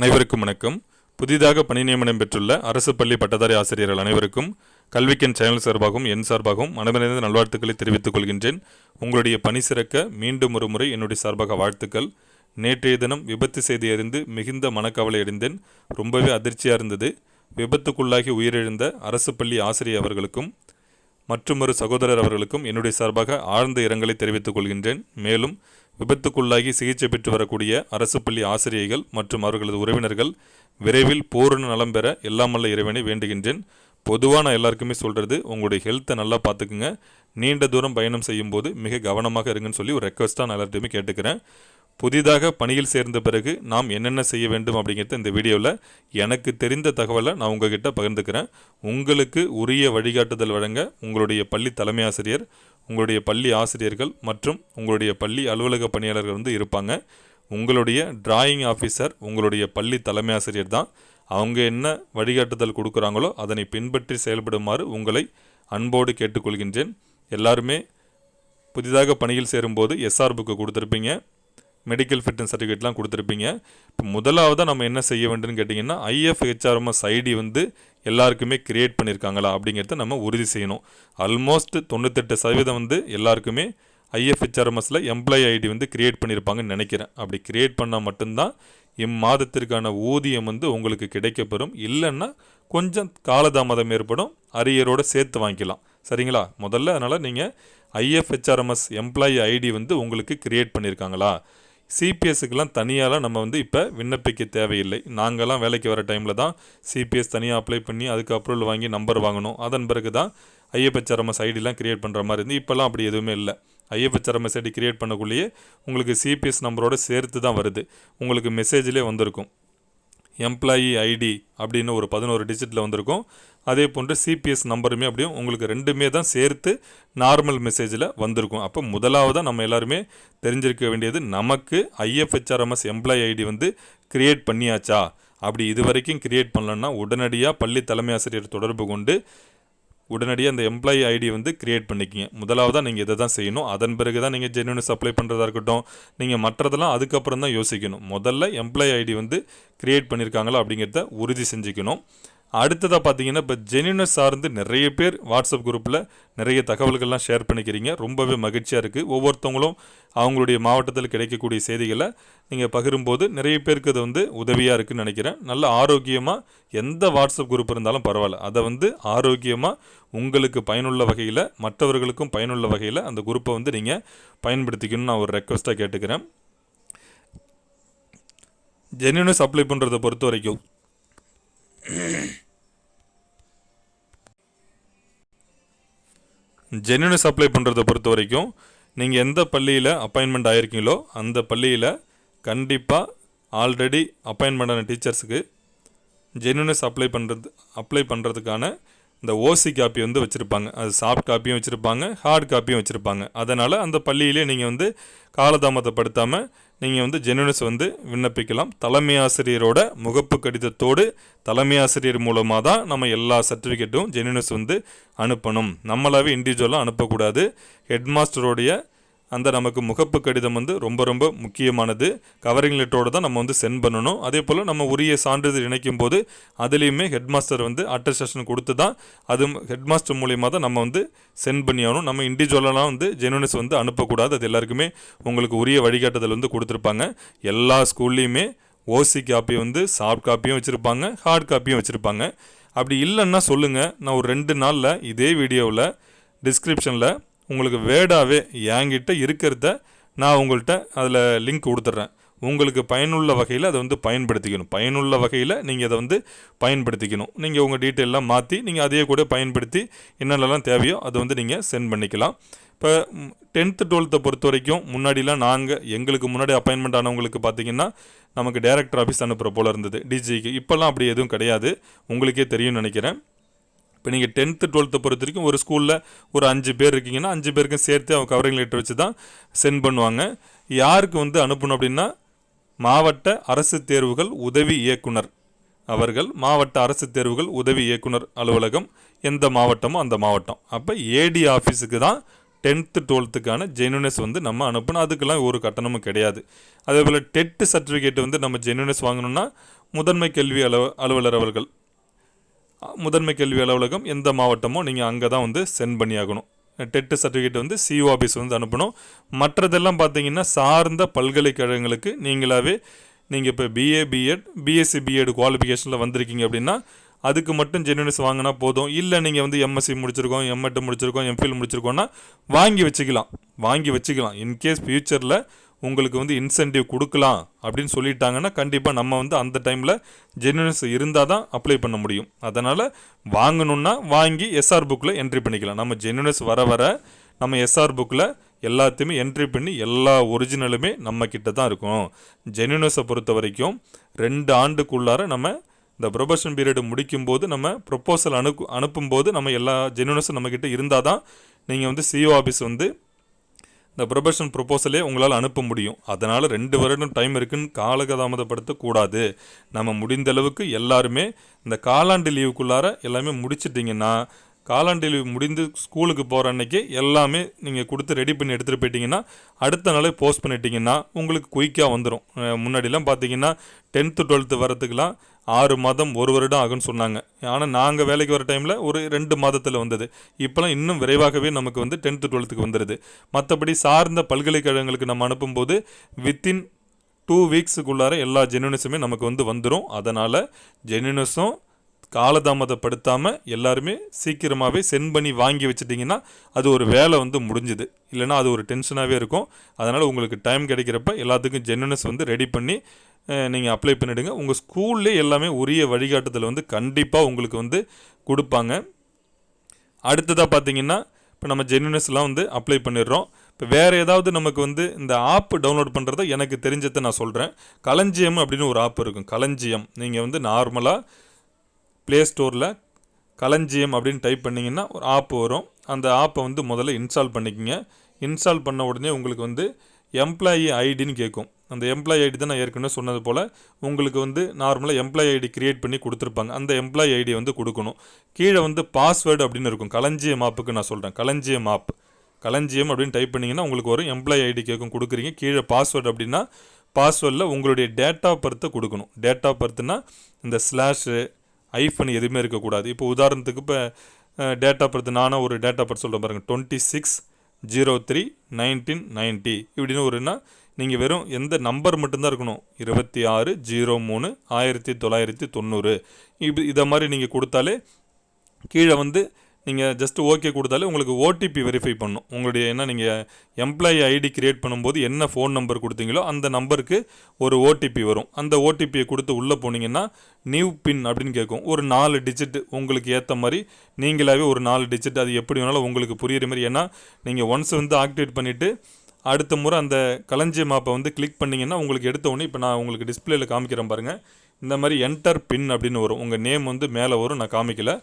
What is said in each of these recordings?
அனைவருக்கும் வணக்கம். புதிதாக பணி நியமனம் பெற்றுள்ள அரசு பள்ளி பட்டதாரி ஆசிரியர்கள் அனைவருக்கும் கல்விக்கன் சேனல் சார்பாகவும் என் சார்பாகவும் மனமிருந்த நல்வாழ்த்துக்களை தெரிவித்துக் கொள்கின்றேன். உங்களுடைய பணி சிறக்க மீண்டும் ஒரு முறை என்னுடைய சார்பாக வாழ்த்துக்கள். நேற்றைய தினம் விபத்து செய்தி அறிந்து மிகுந்த மனக்கவலை அடைந்தேன். ரொம்பவே அதிர்ச்சியாக இருந்தது. விபத்துக்குள்ளாகி உயிரிழந்த அரசு பள்ளி ஆசிரியர் அவர்களுக்கும் மற்றுமொரு சகோதரர் அவர்களுக்கும் என்னுடைய சார்பாக ஆழ்ந்த இரங்கலை தெரிவித்துக் கொள்கின்றேன். மேலும் விபத்துக்குள்ளாகி சிகிச்சை பெற்று வரக்கூடிய அரசு பள்ளி ஆசிரியர்கள் மற்றும் அவர்களது உறவினர்கள் விரைவில் பூரண நலம் பெற எல்லாமல்ல இறைவனை வேண்டுகின்றேன். பொதுவாக நான் எல்லாருக்குமே சொல்கிறது உங்களுடைய ஹெல்த்தை நல்லா பார்த்துக்குங்க. நீண்ட தூரம் பயணம் செய்யும்போது மிக கவனமாக இருங்கன்னு சொல்லி ஒரு ரெக்வஸ்ட்டாக நான் எல்லார்ட்டையுமே கேட்டுக்கிறேன். புதிதாக பணியில் சேர்ந்த பிறகு நாம் என்னென்ன செய்ய வேண்டும் அப்படிங்கிறத இந்த வீடியோவில் எனக்கு தெரிந்த தகவலை நான் உங்ககிட்ட பகிர்ந்துக்கிறேன். உங்களுக்கு உரிய வழிகாட்டுதல் வழங்க உங்களுடைய பள்ளி தலைமை ஆசிரியர் உங்களுடைய பள்ளி ஆசிரியர்கள் மற்றும் உங்களுடைய பள்ளி அலுவலக பணியாளர்கள் வந்து இருப்பாங்க. உங்களுடைய டிராயிங் ஆஃபீஸர் உங்களுடைய பள்ளி தலைமை ஆசிரியர் தான். அவங்க என்ன வழிகாட்டுதல் கொடுக்குறாங்களோ அதனை பின்பற்றி செயல்படுமாறு உங்களை அன்போடு கேட்டுக்கொள்கின்றேன். எல்லாருமே புதிதாக பணியில் சேரும்போது எஸ்ஆர் புக்கு கொடுத்துருப்பீங்க. மெடிக்கல் ஃபிட்னஸ் சர்டிஃபிகேட்லாம் கொடுத்துருப்பீங்க. இப்போ முதலாவதாக நம்ம என்ன செய்ய வேண்டும்னு கேட்டிங்கன்னா ஐஎஃப்ஹெச்ஆர்எம்எஸ் ஐடி வந்து எல்லாருக்குமே கிரியேட் பண்ணியிருக்காங்களா அப்படிங்கிறத நம்ம உறுதி செய்யணும். ஆல்மோஸ்ட் தொண்ணூத்தெட்டு சதவீதம் வந்து எல்லாருக்குமே ஐஎஃப்ஹெச்ஆர்எம்எஸில் எம்ப்ளாயி ஐடி வந்து கிரியேட் பண்ணியிருப்பாங்கன்னு நினைக்கிறேன். அப்படி கிரியேட் பண்ணால் மட்டும்தான் இம்மாதத்திற்கான ஊதியம் வந்து உங்களுக்கு கிடைக்கப்பெறும். இல்லைன்னா கொஞ்சம் காலதாமதம் ஏற்படும். அரியரோடு சேர்த்து வாங்கிக்கலாம். சரிங்களா? முதல்ல அதனால் நீங்கள் ஐஎஃப்ஹெச்ஆர்எம்எஸ் எம்ப்ளாயி ஐடி வந்து உங்களுக்கு கிரியேட் பண்ணியிருக்காங்களா சிபிஎஸ்க்குலாம் தனியாலாம் நம்ம வந்து இப்போ விண்ணப்பிக்க தேவையில்லை. நாங்கள்லாம் வேலைக்கு வர டைமில் தான் சிபிஎஸ் தனியாக அப்ளை பண்ணி அதுக்கு அப்ரூவல் வாங்கி நம்பர் வாங்கணும். அதன் பிறகு தான் ஐயப்பச்சரமஸ் ஐடிலாம் கிரியேட் பண்ணுற மாதிரி இருந்து இப்போல்லாம் அப்படி எதுவுமே இல்லை. ஐஎஃப்ஹெச்ஆர்எம்எஸ் ஐடி கிரியேட் பண்ணக்குள்ளேயே உங்களுக்கு சிபிஎஸ் நம்பரோடு சேர்த்து தான் வருது. உங்களுக்கு மெசேஜ்லேயே வந்திருக்கும். எம்ப்ளாயி ஐடி அப்படின்னு ஒரு பதினோரு டிஜிட்டில் வந்திருக்கும். அதே போன்று சிபிஎஸ் நம்பருமே அப்படியும் உங்களுக்கு ரெண்டுமே தான் சேர்த்து நார்மல் மெசேஜில் வந்திருக்கும். அப்போ முதலாவதாக நம்ம எல்லாருமே தெரிஞ்சிருக்க வேண்டியது நமக்கு ஐஎஃப்ஹெச்ஆர்எம்எஸ் எம்ப்ளாயி ஐடி வந்து கிரியேட் பண்ணியாச்சா? அப்படி இது வரைக்கும் கிரியேட் பண்ணலன்னா உடனடியாக பள்ளி தலைமை ஆசிரியர் தொடர்பு கொண்டு உடனடியாக அந்த எம்ப்ளாயி ஐடி வந்து கிரியேட் பண்ணிக்கிங்க. முதலாவதாக நீங்கள் இதை தான் செய்யணும். அதன் பிறகு தான் நீங்கள் ஜென்யூனஸ் அப்ளை பண்ணுறதா இருக்கட்டும் நீங்கள் மற்றதெல்லாம் அதுக்கப்புறம் தான் யோசிக்கணும். முதல்ல எம்ப்ளாயி ஐடி வந்து கிரியேட் பண்ணியிருக்காங்களா அப்படிங்கிறத உறுதி செஞ்சுக்கணும். அடுத்ததாக பார்த்தீங்கன்னா இப்போ ஜெனினஸ் சார்ந்து நிறைய பேர் வாட்ஸ்அப் குரூப்பில் நிறைய தகவல்கள்லாம் ஷேர் பண்ணிக்கிறீங்க. ரொம்பவே மகிழ்ச்சியாக இருக்குது ஒவ்வொருத்தவங்களும் அவங்களுடைய மாவட்டத்தில் கிடைக்கக்கூடிய செய்திகளை நீங்கள் பகிரும்போது நிறைய பேருக்கு அது வந்து உதவியாக இருக்குன்னு நினைக்கிறேன். நல்ல ஆரோக்கியமாக எந்த வாட்ஸ்அப் குரூப் இருந்தாலும் பரவாயில்ல. அதை வந்து ஆரோக்கியமாக உங்களுக்கு பயனுள்ள வகையில் மற்றவர்களுக்கும் பயனுள்ள வகையில் அந்த குரூப்பை வந்து நீங்கள் பயன்படுத்திக்கணும்னு நான் ஒரு ரெக்வஸ்ட்டாக கேட்டுக்கிறேன். ஜெனினஸ் அப்ளை பண்ணுறதை பொறுத்த வரைக்கும் ஜென்யூனஸ் அப்ளை பண்ணுறதை பொறுத்த வரைக்கும் நீங்கள் எந்த பள்ளியில் அப்பாயின்மெண்ட் ஆகிருக்கீங்களோ அந்த பள்ளியில் கண்டிப்பாக ஆல்ரெடி அப்பாயின்மெண்ட் ஆன டீச்சர்ஸுக்கு ஜென்யூனஸ் அப்ளை பண்ணுறது அப்ளை பண்ணுறதுக்கான இந்த ஓசி காப்பி வந்து வச்சுருப்பாங்க. அது சாஃப்ட் காப்பியும் வச்சுருப்பாங்க ஹார்ட் காப்பியும் வச்சுருப்பாங்க. அதனால் அந்த பள்ளியிலே நீங்கள் வந்து காலதாமதப்படுத்தாமல் நீங்கள் வந்து ஜெனுனஸ் வந்து விண்ணப்பிக்கலாம். தலைமை ஆசிரியரோட முகப்பு கடிதத்தோடு தலைமை ஆசிரியர் மூலமாக தான் நம்ம எல்லா சர்டிஃபிகேட்டும் ஜெனுனஸ் வந்து அனுப்பணும். நம்மளாவே இண்டிவிஜுவலாக அனுப்பக்கூடாது. ஹெட்மாஸ்டருடைய அந்த நமக்கு முகப்பு கடிதம் வந்து ரொம்ப ரொம்ப முக்கியமானது. கவரிங் லெட்டரோடு தான் நம்ம வந்து சென்ட் பண்ணணும். அதே போல் நம்ம உரிய சான்றிதழ் இணைக்கும் போது அதுலேயுமே ஹெட்மாஸ்டர் வந்து அட்டஸ்டேஷன் கொடுத்து தான் அது ஹெட்மாஸ்டர் மூலியமாக தான் நம்ம வந்து சென்ட் பண்ணி ஆகணும். நம்ம இண்டிவிஜுவலாக வந்து ஜெனுனஸ் வந்து அனுப்பக்கூடாது. அது எல்லாருக்குமே உங்களுக்கு உரிய வழிகாட்டுதல் வந்து கொடுத்துருப்பாங்க. எல்லா ஸ்கூல்லேயுமே ஓசி காப்பி வந்து சாஃப்ட் காப்பியும் வச்சுருப்பாங்க ஹார்ட் காப்பியும் வச்சுருப்பாங்க. அப்படி இல்லைன்னா சொல்லுங்கள் நான் ஒரு ரெண்டு நாளில் இதே வீடியோவில் டிஸ்கிரிப்ஷனில் உங்களுக்கு வேர்டாகவே என்கிட்ட இருக்கிறத நான் உங்கள்கிட்ட அதில் லிங்க் கொடுத்துட்றேன். உங்களுக்கு பயனுள்ள வகையில் அதை வந்து பயன்படுத்திக்கணும். பயனுள்ள வகையில் நீங்கள் அதை வந்து பயன்படுத்திக்கணும். நீங்கள் உங்கள் டீட்டெயிலெலாம் மாற்றி நீங்கள் அதையே கூட பயன்படுத்தி என்னென்னலாம் தேவையோ அதை வந்து நீங்கள் சென்ட் பண்ணிக்கலாம். இப்போ டென்த்து டுவெல்த்தை பொறுத்த வரைக்கும் முன்னாடிலாம் நாங்கள் எங்களுக்கு முன்னாடி அப்பாயின்மெண்ட் ஆனவங்களுக்கு பார்த்தீங்கன்னா நமக்கு டேரக்டர் ஆஃபீஸ் அனுப்புகிற போல் இருந்தது. டிஜிக்கு இப்போல்லாம் அப்படி எதுவும் கிடையாது. உங்களுக்கே தெரியும்னு நினைக்கிறேன். இப்போ நீங்கள் டென்த்து டுவெல்த்தை பொறுத்த வரைக்கும் ஒரு ஸ்கூலில் ஒரு அஞ்சு பேர் இருக்கீங்கன்னா அஞ்சு பேருக்கும் சேர்த்து அவங்க கவரிங் லெட்டர் வச்சு தான் சென்ட் பண்ணுவாங்க. யாருக்கு வந்து அனுப்பணும் அப்படின்னா மாவட்ட அரசு தேர்வுகள் உதவி இயக்குனர் அவர்கள் மாவட்ட அரசு தேர்வுகள் உதவி இயக்குனர் அலுவலகம் எந்த மாவட்டமோ அந்த மாவட்டம். அப்போ ஏடி ஆஃபீஸுக்கு தான் டென்த்து டுவெல்த்துக்கான ஜெனுனஸ் வந்து நம்ம அனுப்பணும். அதுக்கெல்லாம் ஒரு கட்டணமும் கிடையாது. அதே போல் டெட்டு சர்டிஃபிகேட் வந்து நம்ம ஜெனுனஸ் வாங்கணும்னா முதன்மை கல்வி அலுவ அலுவலர் அவர்கள் முதன்மை கல்வி அலுவலகம் எந்த மாவட்டமோ நீங்கள் அங்கே தான் வந்து சென்ட் பண்ணியாகணும். டெட்டு சர்டிஃபிகேட் வந்து சிஓ ஆஃபீஸ் வந்து அனுப்பணும். மற்றதெல்லாம் பார்த்தீங்கன்னா சார்ந்த பல்கலைக்கழகங்களுக்கு நீங்களாவே நீங்கள் இப்போ பிஏ பிஎட் பிஎஸ்சி பிஎட் குவாலிஃபிகேஷனில் வந்திருக்கீங்க அப்படின்னா அதுக்கு மட்டும் ஜென்யூனிஸ் வாங்கினா போதும். இல்லை நீங்கள் வந்து எம்எஸ்சி முடிச்சிருக்கோம் எம்எட் முடிச்சிருக்கோம் எம்ஃபில் முடிச்சிருக்கோன்னா வாங்கி வச்சுக்கலாம். வாங்கி வச்சுக்கலாம். இன்கேஸ் ஃப்யூச்சரில் உங்களுக்கு வந்து இன்சென்டிவ் கொடுக்கலாம் அப்படின்னு சொல்லிட்டாங்கன்னா கண்டிப்பாக நம்ம வந்து அந்த டைமில் ஜென்யூனஸ் இருந்தால் தான் அப்ளை பண்ண முடியும். அதனால் வாங்கணுன்னா வாங்கி எஸ்ஆர் புக்கில் என்ட்ரி பண்ணிக்கலாம். நம்ம ஜென்யூனஸ் வர வர நம்ம எஸ்ஆர் புக்கில் எல்லாத்தையுமே என்ட்ரி பண்ணி எல்லா ஒரிஜினலுமே நம்ம கிட்ட தான் இருக்கும். ஜென்யூனஸை பொறுத்த வரைக்கும் ரெண்டு ஆண்டுக்குள்ளார நம்ம இந்த ப்ரொபஷன் பீரியட் முடிக்கும்போது நம்ம ப்ரொப்போசல் அனுப்பு அனுப்பும்போது நம்ம எல்லா ஜென்யூனஸும் நம்மக்கிட்ட இருந்தால் தான் நீங்கள் வந்து சிஓ ஆஃபீஸ் வந்து இந்த ப்ரொபஷன் ப்ரொப்போசலே உங்களால் அனுப்ப முடியும். அதனால் ரெண்டு வருடம் டைம் இருக்குன்னு காலகதாமதப்படுத்தக்கூடாது நம்ம முடிந்த அளவுக்கு எல்லாருமே இந்த காலாண்டு லீவுக்குள்ளார எல்லாமே முடிச்சிட்டிங்கன்னா காலாண்டு லீவு முடிந்து ஸ்கூலுக்கு போகிற அன்னைக்கு எல்லாமே நீங்கள் கொடுத்து ரெடி பண்ணி எடுத்துகிட்டு போயிட்டீங்கன்னா அடுத்த நாளே போஸ்ட் பண்ணிட்டீங்கன்னா உங்களுக்கு குயிக்காக வந்துடும் முன்னாடிலாம் பார்த்தீங்கன்னா டென்த்து டுவெல்த்து வரத்துக்குலாம் ஆறு மாதம் ஒரு வருடம் ஆகும்னு சொன்னாங்க. ஆனால் நாங்கள் வேலைக்கு வர டைமில் ஒரு ரெண்டு மாதத்தில் வந்தது. இப்போலாம் இன்னும் விரைவாகவே நமக்கு வந்து டென்த்து டுவெல்த்துக்கு வந்துடுது மற்றபடி சார்ந்த பல்கலைக்கழகங்களுக்கு நம்ம அனுப்பும்போது வித்தின் டூ வீக்ஸுக்குள்ளார எல்லா ஜெனுனிஸுமே நமக்கு வந்து வந்துடும் அதனால் ஜெனுனஸும் காலதாமதப்படுத்தாமல் எல்லாருமே சீக்கிரமாகவே சென்ட் பண்ணி வாங்கி வச்சிட்டிங்கன்னா அது ஒரு வேலை வந்து முடிஞ்சுது. இல்லைனா அது ஒரு டென்ஷனாகவே இருக்கும். அதனால் உங்களுக்கு டைம் கிடைக்கிறப்ப எல்லாத்துக்கும் ஜெனுனஸ் வந்து ரெடி பண்ணி நீங்கள் அப்ளை பண்ணிவிடுங்க உங்கள் ஸ்கூல்லே எல்லாமே உரிய வழிகாட்டுதல் வந்து கண்டிப்பாக உங்களுக்கு வந்து கொடுப்பாங்க. அடுத்ததாக பார்த்தீங்கன்னா இப்போ நம்ம ஜென்வனஸ்லாம் வந்து அப்ளை பண்ணிடுறோம். இப்போ வேறு ஏதாவது நமக்கு வந்து இந்த ஆப் டவுன்லோட் பண்ணுறத எனக்கு தெரிஞ்சதை நான் சொல்கிறேன் களஞ்சியம் அப்படின்னு ஒரு ஆப் இருக்கும். களஞ்சியம். நீங்கள் வந்து நார்மலாக ப்ளே ஸ்டோரில் களஞ்சியம் அப்படின்னு டைப் பண்ணிங்கன்னா ஒரு ஆப் வரும். அந்த ஆப்பை வந்து முதல்ல இன்ஸ்டால் பண்ணிக்கோங்க. இன்ஸ்டால் பண்ண உடனே உங்களுக்கு வந்து எம்ப்ளாயி ஐடின்னு கேட்கும். அந்த எம்ப்ளாயி ஐடி தான் நான் ஏற்கனவே சொன்னது போல் உங்களுக்கு வந்து நார்மலாக எம்ப்ளாயி ஐடி கிரியேட் பண்ணி கொடுத்துருப்பாங்க. அந்த எம்ப்ளாயி ஐடி வந்து கொடுக்கணும். கீழே வந்து பாஸ்வேர்டு அப்படின்னு இருக்கும். களஞ்சியம் ஆப்புக்கு நான் சொல்கிறேன் களஞ்சியம் ஆப் களஞ்சியம் அப்படின்னு டைப் பண்ணிங்கன்னா உங்களுக்கு ஒரு எம்ப்ளாயி ஐடி கேட்கும். கொடுக்குறீங்க. கீழே பாஸ்வேர்டு அப்படின்னா பாஸ்வேர்டில் உங்களுடைய டேட் ஆஃப் பர்த்தை கொடுக்கணும். டேட் ஆஃப் இந்த ஸ்லாஷு ஐஃபன் எதுவுமே இருக்கக்கூடாது. இப்போ உதாரணத்துக்கு இப்போ டேட் ஆஃப் பர்த் நானும் ஒரு டேட் ஆஃப் பர்த் சொல்கிறேன் பாருங்கள் twenty six zero three nineteen ninety இப்படின்னு ஒருனா நீங்கள் வெறும் எந்த நம்பர் மட்டும்தான் இருக்கணும். இருபத்தி ஆறு ஜீரோ மூணு ஆயிரத்தி தொள்ளாயிரத்தி தொண்ணூறு. இப்படி இதை மாதிரி நீங்கள் கொடுத்தாலே கீழே வந்து நீங்கள் ஜஸ்ட் ஓகே கொடுத்தாலே உங்களுக்கு ஓடிபி வெரிஃபை பண்ணும். உங்களுடைய என்ன நீங்கள் எம்ப்ளாயி ஐடி கிரியேட் பண்ணும்போது என்ன ஃபோன் நம்பர் கொடுத்தீங்களோ அந்த நம்பருக்கு ஒரு ஓடிபி வரும். அந்த ஓடிபியை கொடுத்து உள்ளே போனீங்கன்னா நியூ பின் அப்படின்னு கேட்கும். ஒரு நாலு டிஜிட் உங்களுக்கு ஏற்ற மாதிரி நீங்களாகவே ஒரு நாலு டிஜிட் அது எப்படி வேணாலும் உங்களுக்கு புரியுற மாதிரி. ஏன்னா நீங்கள் ஒன்ஸ் வந்து ஆக்டிவேட் பண்ணிவிட்டு அடுத்த முறை அந்த களஞ்சி மாப்பை வந்து கிளிக் பண்ணிங்கன்னா உங்களுக்கு எடுத்த உடனே இப்போ நான் உங்களுக்கு டிஸ்பிளேயில் காமிக்கிறேன் பாருங்கள் இந்த மாதிரி என்டர் பின் அப்படின்னு வரும். உங்கள் நேம் வந்து மேலே வரும். நான் காமிக்கலை.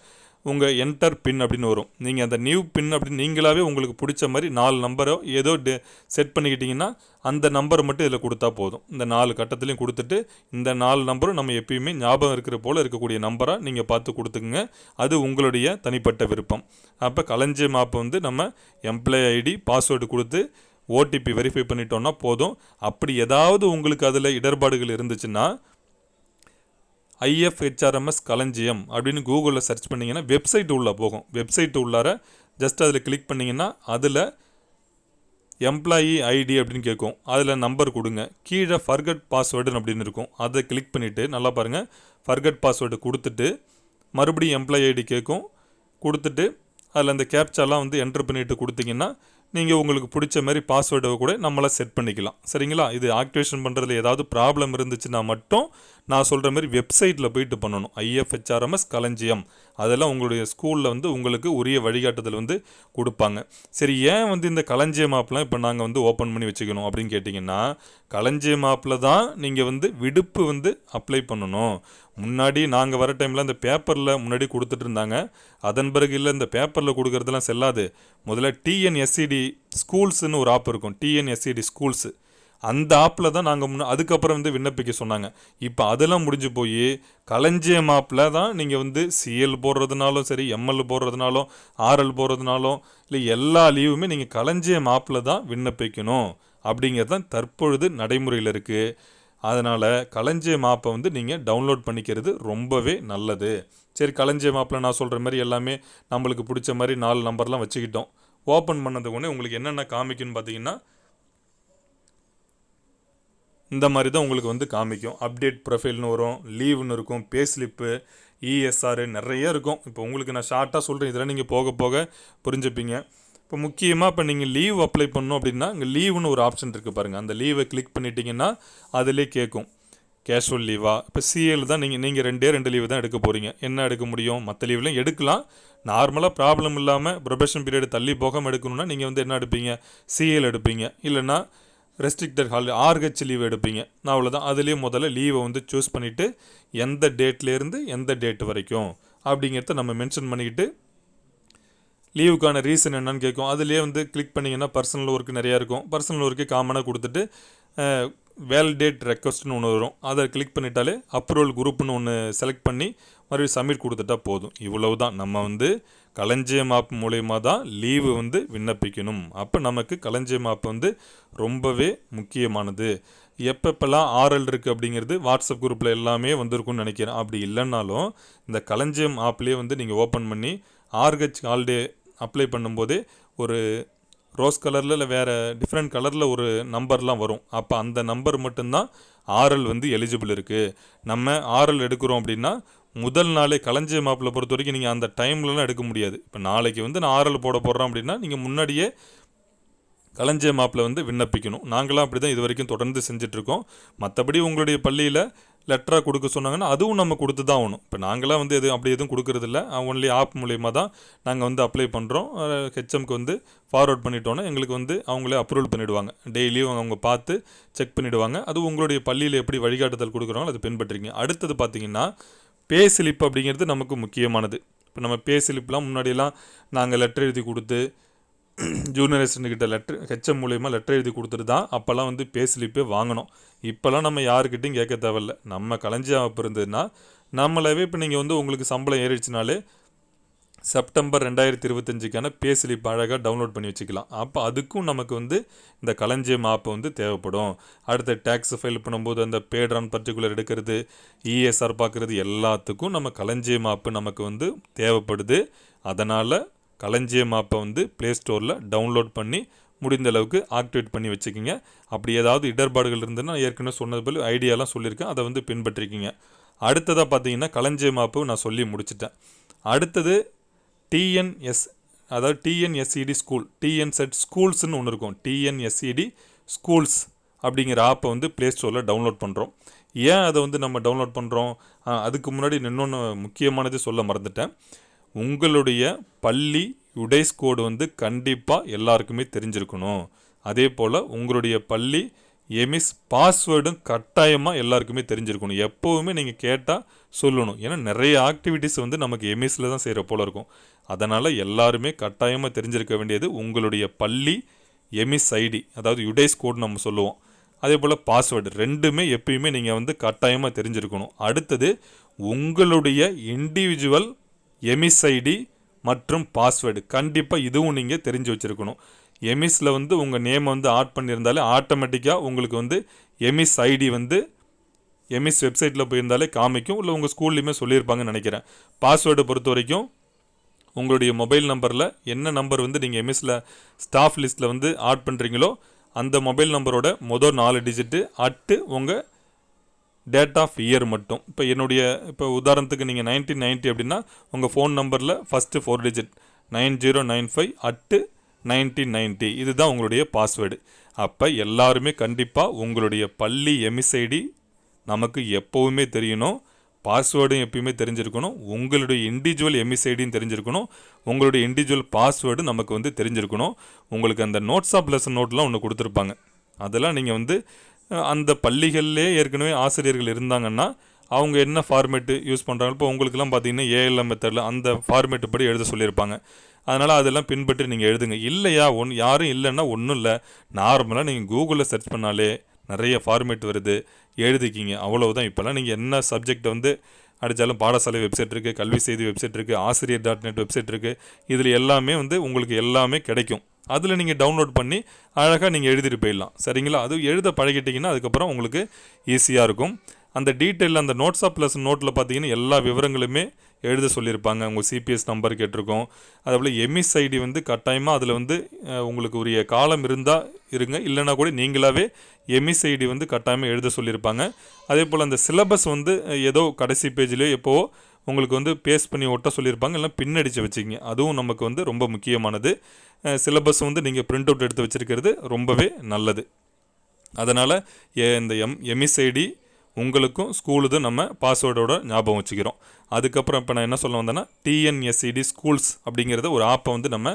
உங்கள் என்டர் பின் அப்படின்னு வரும். நீங்கள் அந்த நியூ பின் அப்படின்னு நீங்களாவே உங்களுக்கு பிடிச்ச மாதிரி நாலு நம்பரோ ஏதோ செட் பண்ணிக்கிட்டிங்கன்னா அந்த நம்பரை மட்டும் இதில் கொடுத்தா போதும். இந்த நாலு கட்டத்துலையும் கொடுத்துட்டு இந்த நாலு நம்பரும் நம்ம எப்பயுமே ஞாபகம் இருக்கிற போல் இருக்கக்கூடிய நம்பராக நீங்கள் பார்த்து கொடுத்துக்குங்க. அது உங்களுடைய தனிப்பட்ட விருப்பம். அப்போ கலைஞ்ச மாப்பை வந்து நம்ம எம்ப்ளாய் ஐடி பாஸ்வேர்டு கொடுத்து ஓடிபி வெரிஃபை பண்ணிட்டோன்னா போதும். அப்படி ஏதாவது உங்களுக்கு அதில் இடர்பாடுகள் இருந்துச்சுன்னா ஐஎஃப்ஹெச்ஆர்எம்எஸ் களஞ்சியம் அப்படின்னு கூகுளில் சர்ச் பண்ணிங்கன்னா வெப்சைட் உள்ளே போகும். வெப்சைட் உள்ளார ஜஸ்ட் அதில் கிளிக் பண்ணிங்கன்னா அதில் எம்ப்ளாயி ஐடி அப்படின்னு கேட்கும். அதில் நம்பர் கொடுங்க. கீழே ஃபர்கட் பாஸ்வேர்டுன்னு அப்படின்னு இருக்கும். அதை கிளிக் பண்ணிவிட்டு நல்லா பாருங்கள் ஃபர்கட் பாஸ்வேர்டு கொடுத்துட்டு மறுபடியும் எம்ப்ளாயி ஐடி கேட்கும். கொடுத்துட்டு அதில் அந்த கேப்சாலாம் வந்து என்ட்ரு பண்ணிவிட்டு கொடுத்தீங்கன்னா நீங்கள் உங்களுக்கு பிடிச்ச மாதிரி பாஸ்வேர்டை கூட நம்மளை செட் பண்ணிக்கலாம். சரிங்களா? இது ஆக்டிவேஷன் பண்ணுறதுல ஏதாவது ப்ராப்ளம் இருந்துச்சுன்னா மட்டும் நான் சொல்கிற மாதிரி வெப்சைட்டில் போயிட்டு பண்ணணும். ஐஎஃப்ஹெச்ஆர்எம்எஸ் களஞ்சியம். அதெல்லாம் உங்களுடைய ஸ்கூலில் வந்து உங்களுக்கு உரிய வழிகாட்டுதல் வந்து கொடுப்பாங்க. சரி ஏன் வந்து இந்த களஞ்சியம் ஆப்லாம் இப்போ நாங்கள் வந்து ஓப்பன் பண்ணி வச்சுக்கணும் அப்படின்னு கேட்டிங்கன்னா களஞ்சியம் ஆப்பில் தான் நீங்கள் வந்து விடுப்பு வந்து அப்ளை பண்ணணும். முன்னாடி நாங்கள் வர டைமில் அந்த பேப்பரில் முன்னாடி கொடுத்துட்டு இருந்தாங்க. அதன் பிறகு இல்லை இந்த பேப்பரில் கொடுக்குறதுலாம் செல்லாது. முதல்ல டிஎன்எஸ்சிடி ஸ்கூல்ஸ்னு ஒரு ஆப் இருக்கும். டிஎன்எஸ்சிடி ஸ்கூல்ஸு அந்த ஆப்பில் தான் நாங்கள் முன்ன அதுக்கப்புறம் வந்து விண்ணப்பிக்க சொன்னாங்க. இப்போ அதெல்லாம் முடிஞ்சு போய் களஞ்சியம் ஆப்பில் தான் நீங்கள் வந்து சிஎல் போடுறதுனாலும் சரி எம்எல் போடுறதுனாலும் ஆர்எல் போடுறதுனாலும் இல்லை எல்லா லீவுமே நீங்கள் களஞ்சியம் ஆப்பில் தான் விண்ணப்பிக்கணும். அப்படிங்கிறது தான் தற்பொழுது நடைமுறையில் இருக்குது அதனால் களஞ்சியம் ஆப்பை வந்து நீங்கள் டவுன்லோட் பண்ணிக்கிறது ரொம்பவே நல்லது. சரி களஞ்சியம் ஆப்பில் நான் சொல்கிற மாதிரி எல்லாமே நம்மளுக்கு பிடிச்ச மாதிரி நாலு நம்பர்லாம் வச்சுக்கிட்டோம். ஓப்பன் பண்ணது உடனே உங்களுக்கு என்னென்ன காமிக்குன்னு பார்த்தீங்கன்னா இந்த மாதிரி தான் உங்களுக்கு வந்து காமிக்கும். அப்டேட் ப்ரொஃபைல்னு வரும் லீவுன்னு இருக்கும் பே ஸ்லிப்பு இஎஸ்ஆர் நிறைய இருக்கும். இப்போ உங்களுக்கு நான் ஷார்ட்டாக சொல்கிறேன் இதெல்லாம் நீங்கள் போக போக புரிஞ்சுப்பீங்க. இப்போ முக்கியமாக இப்போ நீங்கள் லீவ் அப்ளை பண்ணணும் அப்படின்னா இங்கே லீவுன்னு ஒரு ஆப்ஷன் இருக்குது பாருங்கள் அந்த லீவை கிளிக் பண்ணிட்டீங்கன்னா அதிலே கேட்கும். கேஷுவல் லீவா இப்போ சிஏல தான் நீங்கள் நீங்கள் ரெண்டே ரெண்டு லீவு தான் எடுக்க போகிறீங்க என்ன எடுக்க முடியும்? மற்ற லீவ்லாம் எடுக்கலாம். நார்மலாக ப்ராப்ளம் இல்லாமல் ப்ரொபேஷன் பீரியட் தள்ளி போகாமல் எடுக்கணும்னா நீங்கள் வந்து என்ன எடுப்பீங்க? சிஏல எடுப்பீங்க. இல்லைன்னா ரெஸ்ட்ரிக்டட் ஹால் ஆர்ஹெச் லீவ் எடுப்பீங்க. நான் அவ்வளோதான் அதுலேயே முதல்ல லீவை வந்து சூஸ் பண்ணிவிட்டு எந்த டேட்லேருந்து எந்த டேட் வரைக்கும்? அப்படிங்கிறத நம்ம மென்ஷன் பண்ணிக்கிட்டு லீவுக்கான ரீசன் என்னன்னு கேட்கும். அதுலேயே வந்து கிளிக் பண்ணிங்கன்னா பர்சனல் ஒர்க் நிறையா இருக்கும். பர்சனல் ஒர்க்கு காமனாக கொடுத்துட்டு வேலிடேட் ரெக்வஸ்ட்னு ஒன்று வரும். அதை கிளிக் பண்ணிட்டாலே அப்ரூவல் குரூப்னு ஒன்று செலக்ட் பண்ணி மறுபடியும் சப்மிட் கொடுத்துட்டா போதும். இவ்வளவு தான் நம்ம வந்து களஞ்சியம் ஆப் மூலயமா தான் லீவு வந்து விண்ணப்பிக்கணும். அப்போ நமக்கு களஞ்சியம் ஆப் வந்து ரொம்பவே முக்கியமானது. எப்பப்பெல்லாம் ஆர்எல் இருக்குது அப்படிங்கிறது வாட்ஸ்அப் குரூப்பில் எல்லாமே வந்திருக்கும்னு நினைக்கிறேன். அப்படி இல்லைன்னாலும் இந்த களஞ்சியம் ஆப்லேயே வந்து நீங்கள் ஓப்பன் பண்ணி ஆர்ஹெச் ஹாலிடே அப்ளை பண்ணும்போதே ஒரு ரோஸ் கலரில் இல்லை வேறு டிஃப்ரெண்ட் கலரில் ஒரு நம்பர்லாம் வரும். அப்போ அந்த நம்பர் மட்டும்தான் ஆர்எல் வந்து எலிஜிபிள் இருக்குது நம்ம ஆர்எல் எடுக்கிறோம் அப்படின்னா முதல் நாளே களஞ்சிய மாப்பிளை பொறுத்த வரைக்கும் நீங்கள் அந்த டைம்லலாம் எடுக்க முடியாது. இப்போ நாளைக்கு வந்து நான் ஆர்எல் போட போடுறேன் அப்படின்னா நீங்கள் முன்னாடியே களஞ்சிய மாப்பில் வந்து விண்ணப்பிக்கணும். நாங்களாம் அப்படி தான் இது வரைக்கும் தொடர்ந்து செஞ்சிட்ருக்கோம். மற்றபடி உங்களுடைய பள்ளியில் லெட்டராக கொடுக்க சொன்னாங்கன்னா அதுவும் நம்ம கொடுத்து தான் ஆகணும். இப்போ நாங்களாம் வந்து எதுவும் அப்படி எதுவும் கொடுக்குறதில்ல. ஒன்லி ஆப் மூலயமா தான் நாங்கள் வந்து அப்ளை பண்ணுறோம் ஹெச்எம்க்கு வந்து ஃபார்வர்ட் பண்ணிட்டோன்னா எங்களுக்கு வந்து அவங்களே அப்ரூவல் பண்ணிவிடுவாங்க டெய்லியும் அவங்க பார்த்து செக் பண்ணிவிடுவாங்க அது உங்களுடைய பள்ளியில் எப்படி வழிகாட்டுதல் கொடுக்குறாங்களோ அதை பின்பற்றிங்க அடுத்தது பார்த்தீங்கன்னா பே ஸ்லிப் அப்படிங்கிறது நமக்கு முக்கியமானது. இப்போ நம்ம பே ஸ்லிப்லாம் முன்னாடியெல்லாம் நாங்கள் லெட்டர் எழுதி கொடுத்து ஜூனியர் அசிஸ்டன்ட் லெட்டர் ஹெச்எம் மூலயமா லெட்டர் எழுதி கொடுத்துட்டு தான் அப்போல்லாம் வந்து பே ஸ்லிப்பே வாங்கணும். இப்போல்லாம் நம்ம யாருக்கிட்டையும் கேட்க தேவையில்ல. நம்ம களஞ்சியம் அமைப்பு இருந்ததுன்னா நம்மளவே இப்போ நீங்கள் வந்து உங்களுக்கு சம்பளம் ஏறிடுச்சுனாலே செப்டம்பர் ரெண்டாயிரத்தி இருபத்தஞ்சுக்கான பே ஸ்லிப் அழகாக டவுன்லோட் பண்ணி வச்சுக்கலாம். அப்போ அதுக்கும் நமக்கு வந்து இந்த களஞ்சியம் ஆப் வந்து தேவைப்படும். அடுத்த டேக்ஸ் ஃபைல் பண்ணும்போது அந்த பேட் பர்டிகுலர் எடுக்கிறது இஎஸ்ஆர் பார்க்குறது எல்லாத்துக்கும் நம்ம களஞ்சியம் ஆப்பு நமக்கு வந்து தேவைப்படுது. அதனால் களஞ்சியம் ஆப்பை வந்து ப்ளே ஸ்டோரில் டவுன்லோட் பண்ணி முடிந்த அளவுக்கு ஆக்டிவேட் பண்ணி வச்சுக்கிங்க. அப்படி ஏதாவது இடர்பாடுகள் இருந்ததுன்னா ஏற்கனவே சொன்னது போல் ஐடியாலாம் சொல்லியிருக்கேன். அதை வந்து பின்பற்றிக்கிங்க. அடுத்ததாக பார்த்தீங்கன்னா களஞ்சியம் ஆப்பு நான் சொல்லி முடிச்சிட்டேன். அடுத்தது டிஎன்எஸ் அதாவது டிஎன்எஸ்இடி ஸ்கூல் டிஎன்செட் ஸ்கூல்ஸ்னு ஒன்று இருக்கும். டிஎன்எஸ்இடி ஸ்கூல்ஸ் அப்படிங்கிற ஆப்பை வந்து ப்ளே ஸ்டோரில் டவுன்லோட் பண்ணுறோம் ஏன் அதை வந்து நம்ம டவுன்லோட் பண்ணுறோம் அதுக்கு முன்னாடி இன்னொன்று முக்கியமானது சொல்ல மறந்துட்டேன். உங்களுடைய பள்ளி யுடைஸ் கோடு வந்து கண்டிப்பாக எல்லாருக்குமே தெரிஞ்சிருக்கணும். அதே போல் உங்களுடைய பள்ளி எமிஸ் பாஸ்வேர்டும் கட்டாயமாக எல்லாருக்குமே தெரிஞ்சிருக்கணும். எப்போவுமே நீங்கள் கேட்டால் சொல்லணும். ஏன்னா நிறைய ஆக்டிவிட்டீஸ் வந்து நமக்கு எமிஸில் தான் செய்கிற போல் இருக்கும். அதனால் எல்லாருமே கட்டாயமாக தெரிஞ்சிருக்க வேண்டியது உங்களுடைய பள்ளி எமிஸ் ஐடி அதாவது யுடைஸ் கோட் நம்ம சொல்லுவோம். அதே போல் பாஸ்வேர்டு ரெண்டுமே எப்பயுமே நீங்கள் வந்து கட்டாயமாக தெரிஞ்சிருக்கணும். அடுத்தது உங்களுடைய இண்டிவிஜுவல் எமிஸ் ஐடி மற்றும் பாஸ்வேர்டு. கண்டிப்பாக இதுவும் நீங்கள் தெரிஞ்சு வச்சுருக்கணும். எமிஸில் வந்து உங்கள் நேம் வந்து ஆட் பண்ணியிருந்தாலே ஆட்டோமேட்டிக்காக உங்களுக்கு வந்து எமிஸ் ஐடி வந்து எமிஸ் வெப்சைட்டில் போயிருந்தாலே காமிக்கும். இல்லை உங்கள் ஸ்கூல்லையுமே சொல்லியிருப்பாங்கன்னு நினைக்கிறேன். பாஸ்வேர்டை பொறுத்த வரைக்கும் உங்களுடைய மொபைல் நம்பரில் என்ன நம்பர் வந்து நீங்கள் எம்எஸில் ஸ்டாஃப் லிஸ்ட்டில் வந்து ஆட் பண்ணுறீங்களோ அந்த மொபைல் நம்பரோட மொதல் நாலு டிஜிட்டு அட்டு உங்கள் டேட் ஆஃப் இயர் மட்டும். இப்போ என்னுடைய இப்போ உதாரணத்துக்கு நீங்கள் நைன்டீன் நைன்ட்டி அப்படின்னா உங்கள் ஃபோன் நம்பரில் first four digit nine zero nine five eight nineteen ninety இதுதான் உங்களுடைய பாஸ்வேர்டு அப்போ எல்லாருமே கண்டிப்பாக உங்களுடைய பள்ளி எமிசைடி நமக்கு எப்போவுமே தெரியணும். பாஸ்வேர்டும் எப்பயுமே தெரிஞ்சிருக்கணும். உங்களுடைய இண்டிவிஜுவல் எமிசைடியும் தெரிஞ்சிருக்கணும். உங்களுடைய இண்டிவிஜுவல் பாஸ்வேர்டு நமக்கு வந்து தெரிஞ்சிருக்கணும். உங்களுக்கு அந்த நோட்ஸ் ஆஃப் லெசன் நோட்லாம் ஒன்று கொடுத்துருப்பாங்க. அதெல்லாம் நீங்கள் வந்து அந்த பள்ளிகள்லேயே ஏற்கனவே ஆசிரியர்கள் இருந்தாங்கன்னா அவங்க என்ன ஃபார்மேட்டு யூஸ் பண்ணுறாங்க இப்போ உங்களுக்குலாம் பார்த்தீங்கன்னா ஏஎல்எம் மெத்தடில் அந்த ஃபார்மேட்டு படி எழுத சொல்லியிருப்பாங்க. அதனால் அதெல்லாம் பின்பற்றி நீங்கள் எழுதுங்க. இல்லையா? ஒன் யாரும் இல்லைன்னா ஒன்றும் இல்லை. நார்மலாக நீங்கள் கூகுளில் சர்ச் பண்ணாலே நிறைய ஃபார்மேட் வருது. எழுதிக்கிங்க. அவ்வளவுதான். இப்போல்லாம் நீங்கள் என்ன சப்ஜெக்ட் வந்து அடித்தாலும் பாடசாலை வெப்சைட் இருக்குது கல்வி செய்தி வெப்சைட் இருக்குது ஆசிரியர் டாட் நெட் வெப்சைட் இருக்குது இதில் எல்லாமே வந்து உங்களுக்கு எல்லாமே கிடைக்கும். அதில் நீங்கள் டவுன்லோட் பண்ணி அழகாக நீங்கள் எழுதிட்டு போயிடலாம். சரிங்களா? அது எழுத பழகிட்டிங்கன்னா அதுக்கப்புறம் உங்களுக்கு ஈஸியாக இருக்கும். அந்த டீட்டெயில் அந்த நோட்ஸ் ப்ளஸ் நோட்டில் பார்த்தீங்கன்னா எல்லா விவரங்களுமே எழுத சொல்லியிருப்பாங்க. உங்கள் சிபிஎஸ் நம்பர் கேட்டிருக்கோம். அதேபோல் எம்இஸ் ஐடி வந்து கட்டாயமாக அதில் வந்து உங்களுக்கு உரிய காலம் இருந்தால் இருங்க. இல்லைனா கூட நீங்களாவே எம்இஸ் ஐடி வந்து கட்டாயமாக எழுத சொல்லியிருப்பாங்க. அதே போல் அந்த சிலபஸ் வந்து ஏதோ கடைசி பேஜ்லேயோ எப்போவோ உங்களுக்கு வந்து பேஸ்ட் பண்ணி ஒட்ட சொல்லியிருப்பாங்க இல்லைனா பின்னடிச்சு வச்சுக்கிங்க. அதுவும் நமக்கு வந்து ரொம்ப முக்கியமானது. சிலபஸ் வந்து நீங்கள் பிரிண்ட் அவுட் எடுத்து வச்சிருக்கிறது ரொம்பவே நல்லது. அதனால் இந்த எம் எம்இசைடி உங்களுக்கும் ஸ்கூலுது நம்ம பாஸ்வேர்டோட ஞாபகம் வச்சுக்கிறோம். அதுக்கப்புறம் இப்போ நான் என்ன சொல்ல வந்தேன்னா டிஎன்எஸ்சிடி ஸ்கூல்ஸ் அப்படிங்கிறத ஒரு ஆப்பை வந்து நம்ம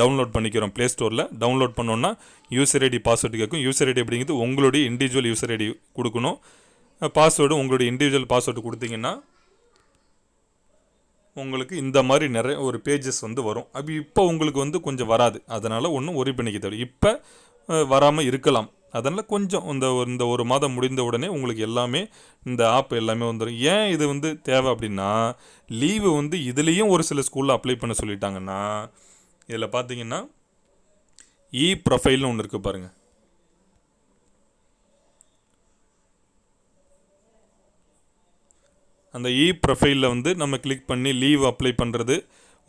டவுன்லோட் பண்ணிக்கிறோம். ப்ளே ஸ்டோரில் டவுன்லோட் பண்ணோன்னா யூசர் ஐடி பாஸ்வேர்டு கேட்கும். யூசர் ஐடி அப்படிங்கிறது உங்களுடைய இண்டிவிஜுவல் யூசர் ஐடி கொடுக்கணும். பாஸ்வேர்டு உங்களுடைய இண்டிவிஜுவல் பாஸ்வேர்டு கொடுத்தீங்கன்னா உங்களுக்கு இந்த மாதிரி நிறைய ஒரு பேஜஸ் வந்து வரும். அப்படி இப்போ உங்களுக்கு வந்து கொஞ்சம் வராது. அதனால் ஒன்றும் ஒரி பண்ணிக்க தேவை இப்போ வராமல் இருக்கலாம். அதனால் கொஞ்சம் இந்த இந்த ஒரு மாதம் முடிந்த உடனே உங்களுக்கு எல்லாமே இந்த ஆப் எல்லாமே வந்துடும் ஏன் இது வந்து தேவை அப்படின்னா லீவு வந்து இதுலேயும் ஒரு சில ஸ்கூலில் அப்ளை பண்ண சொல்லிட்டாங்கன்னா இதில் பார்த்தீங்கன்னா இ ப்ரொஃபைல்னு ஒன்று இருக்குது பாருங்கள் அந்த இ ப்ரொஃபைலில் வந்து நம்ம கிளிக் பண்ணி லீவ் அப்ளை பண்ணுறது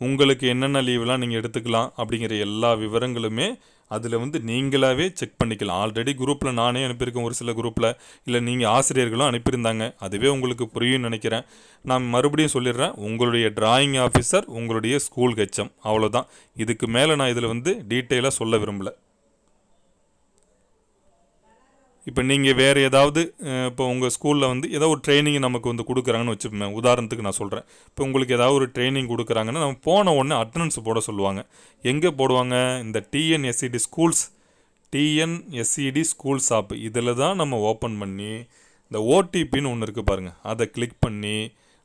உங்களுக்கு என்னென்ன லீவ்லாம் நீங்கள் எடுத்துக்கலாம் அப்படிங்கிற எல்லா விவரங்களுமே அதில் வந்து நீங்களாவே செக் பண்ணிக்கலாம். ஆல்ரெடி குரூப்பில் நானே அனுப்பியிருக்கேன் ஒரு சில குரூப்பில் இல்லை நீங்கள் ஆசிரியர்களும் அனுப்பியிருந்தாங்க. அதுவே உங்களுக்கு புரியும்னு நினைக்கிறேன். நான் மறுபடியும் சொல்லிடுறேன் உங்களுடைய டிராயிங் ஆஃபீஸர் உங்களுடைய ஸ்கூல் ஹெச்எம் அவ்வளோதான் இதுக்கு மேலே நான் இதில் வந்து டீட்டெயிலாக சொல்ல விரும்பலை. இப்போ நீங்கள் வேறு ஏதாவது இப்போ உங்கள் ஸ்கூலில் வந்து ஏதோ ஒரு ட்ரைனிங் நமக்கு வந்து கொடுக்குறாங்கன்னு வச்சுப்போம் உதாரணத்துக்கு நான் சொல்கிறேன் இப்போ உங்களுக்கு ஏதாவது ஒரு ட்ரைனிங் கொடுக்குறாங்கன்னா நம்ம போன உடனே அட்டண்டன்ஸ் போட சொல்லுவாங்க. எங்கே போடுவாங்க? இந்த TNSCD schools TNSCD schools app இதில் தான் நம்ம ஓப்பன் பண்ணி இந்த ஓடிபின்னு ஒன்று இருக்குது பாருங்கள் அதை கிளிக் பண்ணி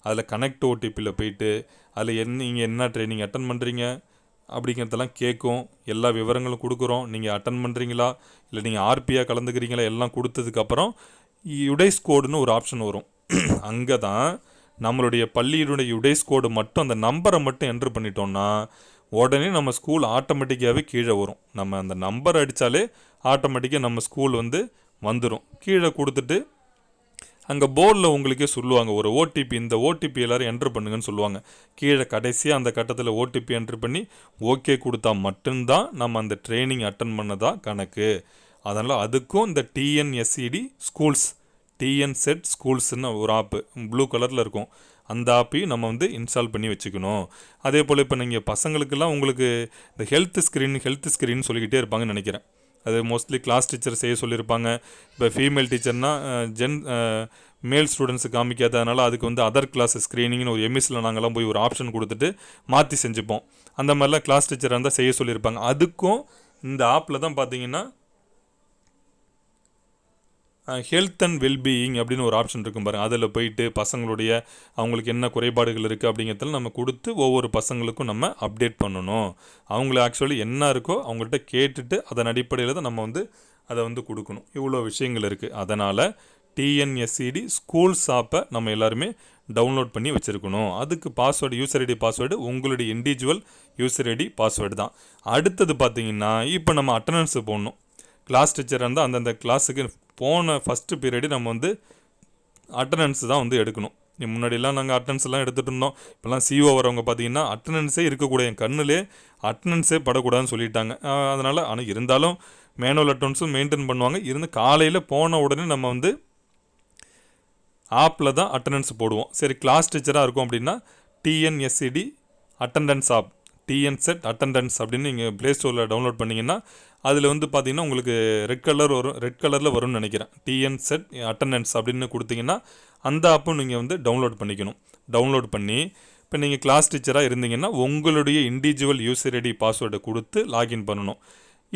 அதில் கனெக்ட் ஓடிபியில் போயிட்டு அதில் என்ன நீங்கள் என்ன ட்ரைனிங் அட்டன் பண்ணுறீங்க அப்படிங்கிறதெல்லாம் கேட்கும். எல்லா விவரங்களும் கொடுக்குறோம். நீங்கள் அட்டன் பண்ணுறீங்களா இல்லை நீங்கள் ஆர்பியாக கலந்துக்கிறீங்களா? எல்லாம் கொடுத்ததுக்கப்புறம் யுடைஸ் கோடுன்னு ஒரு ஆப்ஷன் வரும். அங்கே தான் நம்மளுடைய பள்ளியினுடைய யுடைஸ் கோடு மட்டும் அந்த நம்பரை மட்டும் என்ட்ரு பண்ணிட்டோம்னா உடனே நம்ம ஸ்கூல் ஆட்டோமேட்டிக்காகவே கீழே வரும். நம்ம அந்த நம்பர் அடித்தாலே ஆட்டோமேட்டிக்காக நம்ம ஸ்கூல் வந்து வந்துடும் கீழே கொடுத்துட்டு அங்கே போர்டில் உங்களுக்கே சொல்லுவாங்க ஒரு ஓடிபி இந்த ஓடிபி எல்லாரும் என்ட்ரு பண்ணுங்கன்னு சொல்லுவாங்க. கீழே கடைசியாக அந்த கட்டத்தில் ஓடிபி என்ட்ரு பண்ணி ஓகே கொடுத்தா மட்டும்தான் நம்ம அந்த ட்ரைனிங் அட்டன் பண்ணதா கணக்கு. அதனால் அதுக்கும் இந்த டிஎன்எஸ்சிடி ஸ்கூல்ஸ் டிஎன் செட் ஸ்கூல்ஸ்னு ஒரு ஆப்பு ப்ளூ கலரில் இருக்கும். அந்த ஆப்பையும் நம்ம வந்து இன்ஸ்டால் பண்ணி வச்சுக்கணும். அதே போல் இப்போ நீங்கள் பசங்களுக்கெல்லாம் உங்களுக்கு இந்த ஹெல்த் ஸ்க்ரீன் ஹெல்த் ஸ்க்ரீன் சொல்லிக்கிட்டே இருப்பாங்கன்னு நினைக்கிறேன். அது மோஸ்ட்லி கிளாஸ் டீச்சர் செய்ய சொல்லியிருப்பாங்க. இப்போ ஃபீமேல் டீச்சர்னால் ஜென் மேல் ஸ்டூடெண்ட்ஸு காமிக்காத அதனால் அதுக்கு வந்து அதர் கிளாஸ் ஸ்க்ரீனிங்னு ஒரு எம்எஸ்சில் நாங்கள்லாம் போய் ஒரு ஆப்ஷன் கொடுத்துட்டு மாற்றி செஞ்சுப்போம். அந்த மாதிரிலாம் கிளாஸ் டீச்சராக இருந்தால் செய்ய சொல்லியிருப்பாங்க. அதுக்கும் இந்த ஆப்பில் தான் பார்த்தீங்கன்னா ஹெல்த் அண்ட் வெல்பீயிங் அப்படின்னு ஒரு ஆப்ஷன் இருக்கும் பாருங்கள் அதில் போயிட்டு பசங்களுடைய அவங்களுக்கு என்ன குறைபாடுகள் இருக்குது அப்படிங்கிறதுல நம்ம கொடுத்து ஒவ்வொரு பசங்களுக்கும் நம்ம அப்டேட் பண்ணணும். அவங்கள ஆக்சுவலி என்ன இருக்கோ அவங்கள்ட்ட கேட்டுட்டு அதன் அடிப்படையில் தான் நம்ம வந்து அதை வந்து கொடுக்கணும். இவ்வளோ விஷயங்கள் இருக்குது அதனால் டிஎன்எஸ்சிடி ஸ்கூல்ஸ் ஆப்பை நம்ம எல்லாருமே டவுன்லோட் பண்ணி வச்சுருக்கணும். அதுக்கு பாஸ்வேர்டு யூசர் ஐடி பாஸ்வேர்டு உங்களுடைய இண்டிவிஜுவல் யூசர் ஐடி பாஸ்வேர்டு தான். அடுத்தது பார்த்தீங்கன்னா இப்போ நம்ம அட்டண்டன்ஸ் போடணும். கிளாஸ் டீச்சர் இருந்தால் அந்தந்த கிளாஸுக்கு போன ஃபஸ்ட்டு பீரியடு நம்ம வந்து அட்டண்டன்ஸ் தான் வந்து எடுக்கணும். முன்னாடிலாம் நாங்கள் அட்டண்டன்ஸ் எல்லாம் எடுத்துகிட்டு இருந்தோம். இப்போலாம் சிஓ வரவங்க பார்த்தீங்கன்னா அட்டண்டன்ஸே இருக்கக்கூடிய என் அட்டனன்ஸே அட்டண்டன்ஸே படக்கூடாதுன்னு சொல்லிட்டாங்க. அதனால் ஆனால் இருந்தாலும் மேனுவல் அட்டண்டன்ஸும் மெயின்டைன் பண்ணுவாங்க. இருந்து காலையில் போன உடனே நம்ம வந்து ஆப்பில் தான் அட்டண்டன்ஸ் போடுவோம். சரி கிளாஸ் டீச்சராக இருக்கும் அப்படின்னா TNSCD attendance app TN set attendance அப்படின்னு நீங்கள் ப்ளே ஸ்டோரில் டவுன்லோட் பண்ணிங்கன்னா அதில் வந்து பார்த்தீங்கன்னா உங்களுக்கு ரெட் கலர் வரும் ரெட் கலரில் வரும்னு நினைக்கிறேன். டிஎன் செட் அட்டண்டன்ஸ் அப்படின்னு கொடுத்தீங்கன்னா அந்த ஆப்பும் நீங்கள் வந்து டவுன்லோட் பண்ணிக்கணும். டவுன்லோட் பண்ணி இப்போ நீங்கள் கிளாஸ் டீச்சராக இருந்தீங்கன்னா உங்களுடைய இண்டிவிஜுவல் யூசர் ஐடி பாஸ்வேர்டை கொடுத்து லாகின் பண்ணணும்.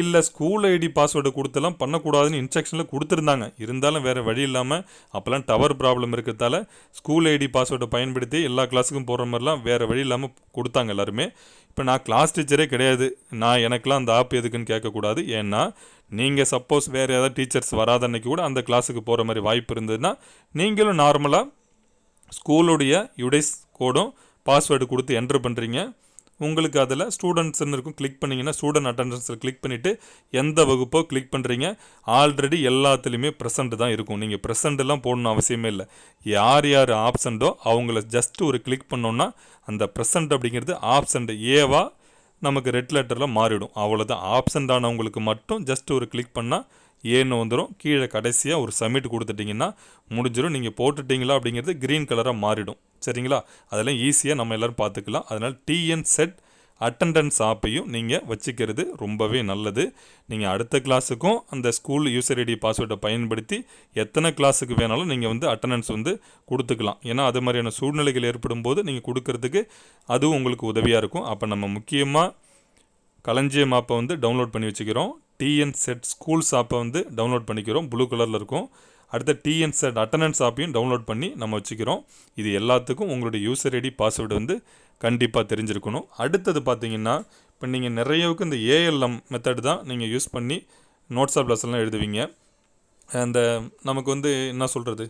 இல்லை ஸ்கூல் ஐடி பாஸ்வேர்டு கொடுத்தெல்லாம் பண்ணக்கூடாதுன்னு இன்ஸ்ட்ரக்ஷனில் கொடுத்துருந்தாங்க. இருந்தாலும் வேறு வழி இல்லாமல் அப்போல்லாம் டவர் ப்ராப்ளம் இருக்கிறதால ஸ்கூல் ஐடி பாஸ்வேர்டை பயன்படுத்தி எல்லா கிளாஸுக்கும் போகிற மாதிரிலாம் வேறு வழி இல்லாமல் கொடுத்தாங்க எல்லாருமே. இப்போ நான் கிளாஸ் டீச்சரே கிடையாது. நான் எனக்கெலாம் அந்த ஆப் எதுக்குன்னு கேட்கக்கூடாது. ஏன்னா நீங்கள் சப்போஸ் வேறு ஏதாவது டீச்சர்ஸ் வராத அன்னைக்கு கூட அந்த கிளாஸுக்கு போகிற மாதிரி வாய்ப்பு இருந்ததுன்னா நீங்களும் நார்மலாக ஸ்கூலுடைய யுடைஸ் கோடும் பாஸ்வேர்டு கொடுத்து என்ட்ரு பண்ணுறீங்க உங்களுக்கு அதில் ஸ்டூடெண்ட்ஸ்ன்னு இருக்கும். கிளிக் பண்ணிங்கன்னா ஸ்டூடெண்ட் அட்டண்டன்ஸில் கிளிக் பண்ணிவிட்டு எந்த வகுப்போ கிளிக் பண்ணுறீங்க ஆல்ரெடி எல்லாத்துலேயுமே ப்ரெசண்ட் தான் இருக்கும். நீங்கள் ப்ரெசண்ட்லாம் போடணும் அவசியமே இல்லை. யார் யார் ஆப்சண்ட்டோ அவங்கள ஜஸ்ட் ஒரு கிளிக் பண்ணோன்னா அந்த ப்ரெசண்ட் அப்படிங்கிறது ஆப்சண்ட் ஏவா நமக்கு ரெட் லெட்டரில் மாறிடும். அவ்வளோதான் ஆப்சண்ட் ஆனவங்களுக்கு மட்டும் ஜஸ்ட் ஒரு கிளிக் பண்ணால் ஏன்னு வந்துடும் கீழே கடைசியாக ஒரு சப்மிட் கொடுத்துட்டிங்கன்னா முடிஞ்சிடும் நீங்கள் போட்டுட்டிங்களா அப்படிங்கிறது க்ரீன் கலராக மாறிடும். சரிங்களா? அதெல்லாம் ஈஸியாக நம்ம எல்லோரும் பார்த்துக்கலாம். அதனால் டிஎன் செட் அட்டண்டன்ஸ் ஆப்பையும் நீங்கள் வச்சுக்கிறது ரொம்பவே நல்லது. நீங்கள் அடுத்த கிளாஸுக்கும் அந்த ஸ்கூல் யூசர் ஐடி பாஸ்வேர்டை பயன்படுத்தி எத்தனை கிளாஸுக்கு வேணாலும் நீங்கள் வந்து அட்டண்டன்ஸ் வந்து கொடுத்துக்கலாம். ஏன்னா அது மாதிரியான சூழ்நிலைகள் ஏற்படும் போது நீங்கள் கொடுக்கறதுக்கு அதுவும் உங்களுக்கு உதவியாக இருக்கும். அப்போ நம்ம முக்கியமாக களஞ்சியம் ஆப்பை வந்து டவுன்லோட் பண்ணி வச்சுக்கிறோம். டிஎன் செட் ஸ்கூல்ஸ் ஆப்பை வந்து டவுன்லோட் பண்ணிக்கிறோம். ப்ளூ கலரில் இருக்கும். அடுத்த டிஎன்செட் அட்டண்டன்ஸ் ஆப்பையும் டவுன்லோட் பண்ணி நம்ம வச்சுக்கிறோம். இது எல்லாத்துக்கும் உங்களுடைய யூசர் ஐடி பாஸ்வேர்டு வந்து கண்டிப்பாக தெரிஞ்சிருக்கணும். அடுத்தது பார்த்தீங்கன்னா இப்போ நீங்கள் நிறையவுக்கு இந்த ஏஎல்எம் மெத்தட் தான் நீங்கள் யூஸ் பண்ணி நோட்ஸ் ஆப் எல்லாம் எழுதுவீங்க. அந்த நமக்கு வந்து என்ன சொல்கிறது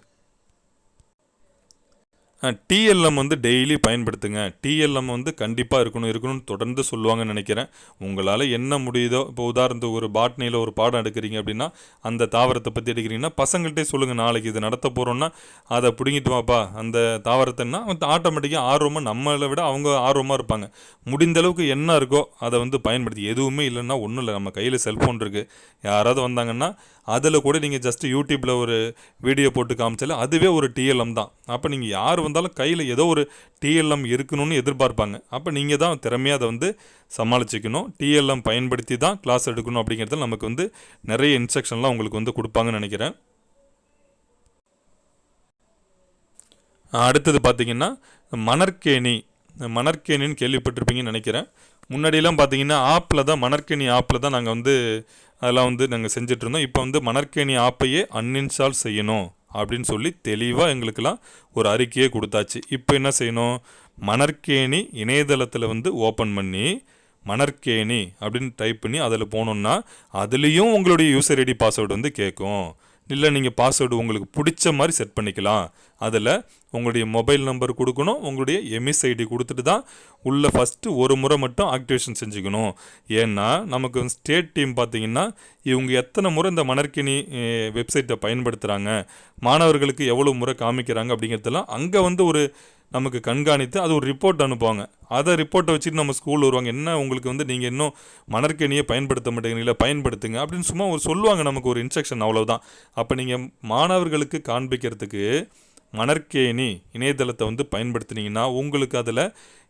டிஎல்எம் வந்து டெய்லி பயன்படுத்துங்க. டிஎல்எம் வந்து கண்டிப்பாக இருக்கணும் இருக்கணும்னு தொடர்ந்து சொல்லுவாங்கன்னு நினைக்கிறேன். உங்களால் என்ன முடியுதோ இப்போ உதாரணத்துக்கு ஒரு பாட்னியில் ஒரு பாடம் எடுக்கிறீங்க அப்படின்னா அந்த தாவரத்தை பற்றி எடுக்கிறீங்கன்னா பசங்கள்கிட்டே சொல்லுங்கள் நாளைக்கு இது நடத்த போகிறோன்னா அதை பிடுங்கிட்டு வாப்பா அந்த தாவரத்தைன்னா ஆட்டோமேட்டிக்காக ஆர்வமாக நம்மளை விட அவங்க ஆர்வமாக இருப்பாங்க. முடிந்த அளவுக்கு என்ன இருக்கோ அதை வந்து பயன்படுத்தி எதுவுமே இல்லைன்னா ஒன்றும் இல்லை நம்ம கையில் செல்ஃபோன் இருக்குது யாராவது வந்தாங்கன்னா அதில் கூட நீங்கள் ஜஸ்ட் யூடியூப்பில் ஒரு வீடியோ போட்டு காமிச்சாலே அதுவே ஒரு டிஎல்எம் தான். அப்போ நீங்கள் யார் வந்தாலும் கையில் ஏதோ ஒரு டிஎல்எம் இருக்கணும்னு எதிர்பார்ப்பாங்க. அப்போ நீங்கள் தான் திறமையாக அதை வந்து சமாளிச்சிக்கணும். டிஎல்எம் பயன்படுத்தி தான் கிளாஸ் எடுக்கணும் அப்படிங்கிறதுல நமக்கு வந்து நிறைய இன்ஸ்ட்ரக்ஷன்லாம் உங்களுக்கு வந்து கொடுப்பாங்கன்னு நினைக்கிறேன். அடுத்தது பார்த்திங்கன்னா மணற்கேணி. மணற்கேணின்னு கேள்விப்பட்டிருப்பீங்கன்னு நினைக்கிறேன். முன்னாடியெல்லாம் பார்த்தீங்கன்னா ஆப்பில் தான் மணற்கேணி ஆப்பில் தான் நாங்கள் வந்து அதெல்லாம் வந்து நாங்கள் செஞ்சிட்ருந்தோம் இப்போ வந்து மணற்கேணி ஆப்பையே அன்இன்ஸ்டால் செய்யணும். அப்படின்னு சொல்லி தெளிவாக எங்களுக்கெல்லாம் ஒரு அறிக்கையே கொடுத்தாச்சு. இப்போ என்ன செய்யணும்? மணற்கேணி இணையதளத்தில் வந்து ஓப்பன் பண்ணி மணற்கேணி அப்படின்னு டைப் பண்ணி அதில் போனோம்னா அதுலேயும் உங்களுடைய யூசர் ஐடி பாஸ்வேர்டு வந்து கேட்கும். இல்லை நீங்கள் பாஸ்வேர்டு உங்களுக்கு பிடிச்ச மாதிரி செட் பண்ணிக்கலாம். அதில் உங்களுடைய மொபைல் நம்பர் கொடுக்கணும் உங்களுடைய எம்எஸ் ஐடி கொடுத்துட்டு தான் உள்ளே ஃபஸ்ட்டு ஒரு முறை மட்டும் ஆக்டிவேஷன் செஞ்சுக்கணும். ஏன்னா நமக்கு ஸ்டேட் டீம் பார்த்தீங்கன்னா இவங்க எத்தனை முறை இந்த மணற்கினி வெப்சைட்டை பயன்படுத்துகிறாங்க மாணவர்களுக்கு எவ்வளோ முறை காமிக்கிறாங்க அப்படிங்கிறதெல்லாம் அங்கே வந்து ஒரு நமக்கு கண்காணித்து அது ஒரு ரிப்போர்ட் அனுப்புவாங்க. அதை ரிப்போர்ட்டை வச்சுட்டு நம்ம ஸ்கூல் வருவாங்க. என்ன உங்களுக்கு வந்து நீங்கள் இன்னும் மணற்கேணியை பயன்படுத்த மாட்டேங்கிறீங்களா? பயன்படுத்துங்க அப்படின்னு சும்மா ஒரு சொல்லுவாங்க நமக்கு ஒரு இன்ஸ்ட்ரக்ஷன் அவ்வளோதான் அப்போ நீங்கள் மாணவர்களுக்கு காண்பிக்கிறதுக்கு மணற்கேணி இணையதளத்தை வந்து பயன்படுத்தினீங்கன்னா உங்களுக்கு அதில்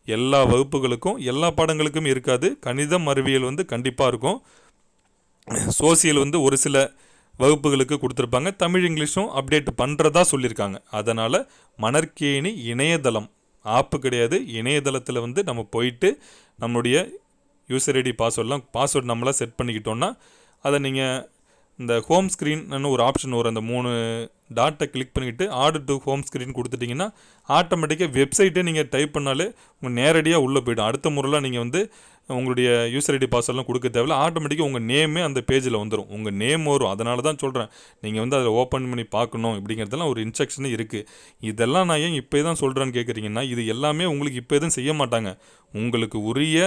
எல்லா வகுப்புகளுக்கும் எல்லா பாடங்களுக்கும் இருக்காது. கணிதம் அறிவியல் வந்து கண்டிப்பாக இருக்கும். சோசியல் வந்து ஒரு சில வகுப்புகளுக்கு கொடுத்துருப்பாங்க. தமிழ் இங்கிலீஷும் அப்டேட் பண்ணுறதா சொல்லியிருக்காங்க. அதனால் மணற்கேணி இணையதளம் ஆப்பு கிடையாது. இணையதளத்தில் வந்து நம்ம போயிட்டு நம்மளுடைய யூசர் ஐடி பாஸ்வேர்ட்லாம் பாஸ்வேர்ட் நம்மளாக செட் பண்ணிக்கிட்டோன்னா அதை நீங்கள் இந்த ஹோம் ஸ்க்ரீன்னு ஒரு ஆப்ஷன் வரும். அந்த மூணு டாட்டை கிளிக் பண்ணிவிட்டு ஆர்டர் டு ஹோம் ஸ்க்ரீன் கொடுத்துட்டிங்கன்னா ஆட்டோமேட்டிக்காக வெப்சைட்டே நீங்கள் டைப் பண்ணாலே உங்கள் நேரடியாக உள்ளே போய்டும். அடுத்த முறையில் நீங்கள் வந்து உங்களுடைய யூசர் ஐடி பாஸ்வேர்ட்லாம் கொடுக்க தேவையில்ல. ஆட்டோமேட்டிக்காக உங்கள் நேமே அந்த பேஜில் வந்துடும் உங்கள் நேம் வரும். அதனால தான் சொல்கிறேன் நீங்கள் வந்து அதில் ஓப்பன் பண்ணி பார்க்கணும் இப்படிங்கிறதெல்லாம் ஒரு இன்ஸ்ட்ரக்ஷன் இருக்குது இதெல்லாம் நான் ஏன் இப்போ தான் சொல்கிறேன்னு கேட்குறீங்கன்னா இது எல்லாமே உங்களுக்கு இப்போ எதுவும் செய்ய மாட்டாங்க. உங்களுக்கு உரிய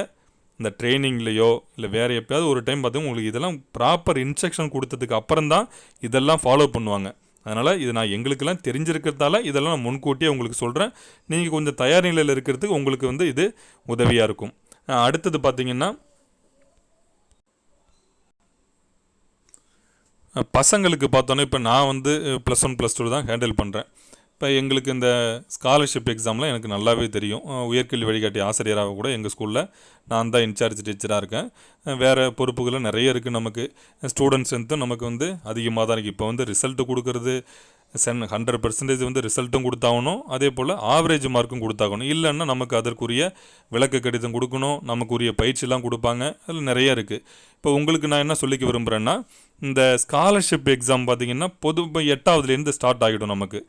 இந்த ட்ரைனிங்லேயோ இல்லை வேறு எப்பயாவது ஒரு டைம் பார்த்தீங்கன்னா உங்களுக்கு இதெல்லாம் ப்ராப்பர் இன்ஸ்ட்ரக்ஷன் கொடுத்ததுக்கு அப்புறம் தான் இதெல்லாம் ஃபாலோ பண்ணுவாங்க. அதனால் இது நான் எங்களுக்கெல்லாம் தெரிஞ்சிருக்கிறதால இதெல்லாம் நான் முன்கூட்டியே உங்களுக்கு சொல்கிறேன் நீங்கள் கொஞ்சம் தயார் நிலையில் இருக்கிறதுக்கு உங்களுக்கு வந்து இது உதவியாக இருக்கும். அடுத்தது பார்த்திங்கன்னா பசங்களுக்கு பார்த்தோன்னே இப்போ நான் வந்து ப்ளஸ் ஒன் ப்ளஸ் டூ தான் ஹேண்டில் பண்ணுறேன் இப்போ எங்களுக்கு இந்த ஸ்காலர்ஷிப் எக்ஸாம்லாம் எனக்கு நல்லாவே தெரியும். உயர்கல்வி வழிகாட்டி ஆசிரியராக கூட எங்கள் ஸ்கூலில் நான் தான் இன்சார்ஜ் டீச்சராக இருக்கேன். வேறு பொறுப்புகளும் நிறைய இருக்குது நமக்கு. ஸ்டூடெண்ட்ஸ் வந்து நமக்கு வந்து அதிகமாக தான் இருக்குது இப்போ வந்து ரிசல்ட்டு கொடுக்கறது சென் ஹண்ட்ரட் பர்சன்டேஜ் வந்து ரிசல்ட்டும் கொடுத்தாகணும். அதே போல் ஆவரேஜ் மார்க்கும் கொடுத்தாகணும். இல்லைன்னா நமக்கு அதற்குரிய விளக்க கடிதம் கொடுக்கணும். நமக்குரிய பயிற்சிலாம் கொடுப்பாங்க. அதில் நிறைய இருக்குது இப்போ உங்களுக்கு நான் என்ன சொல்லிக்க விரும்புகிறேன்னா இந்த ஸ்காலர்ஷிப் எக்ஸாம் பார்த்தீங்கன்னா பொது இப்போ எட்டாவதுலேருந்து ஸ்டார்ட் ஆகிடும் நமக்கு.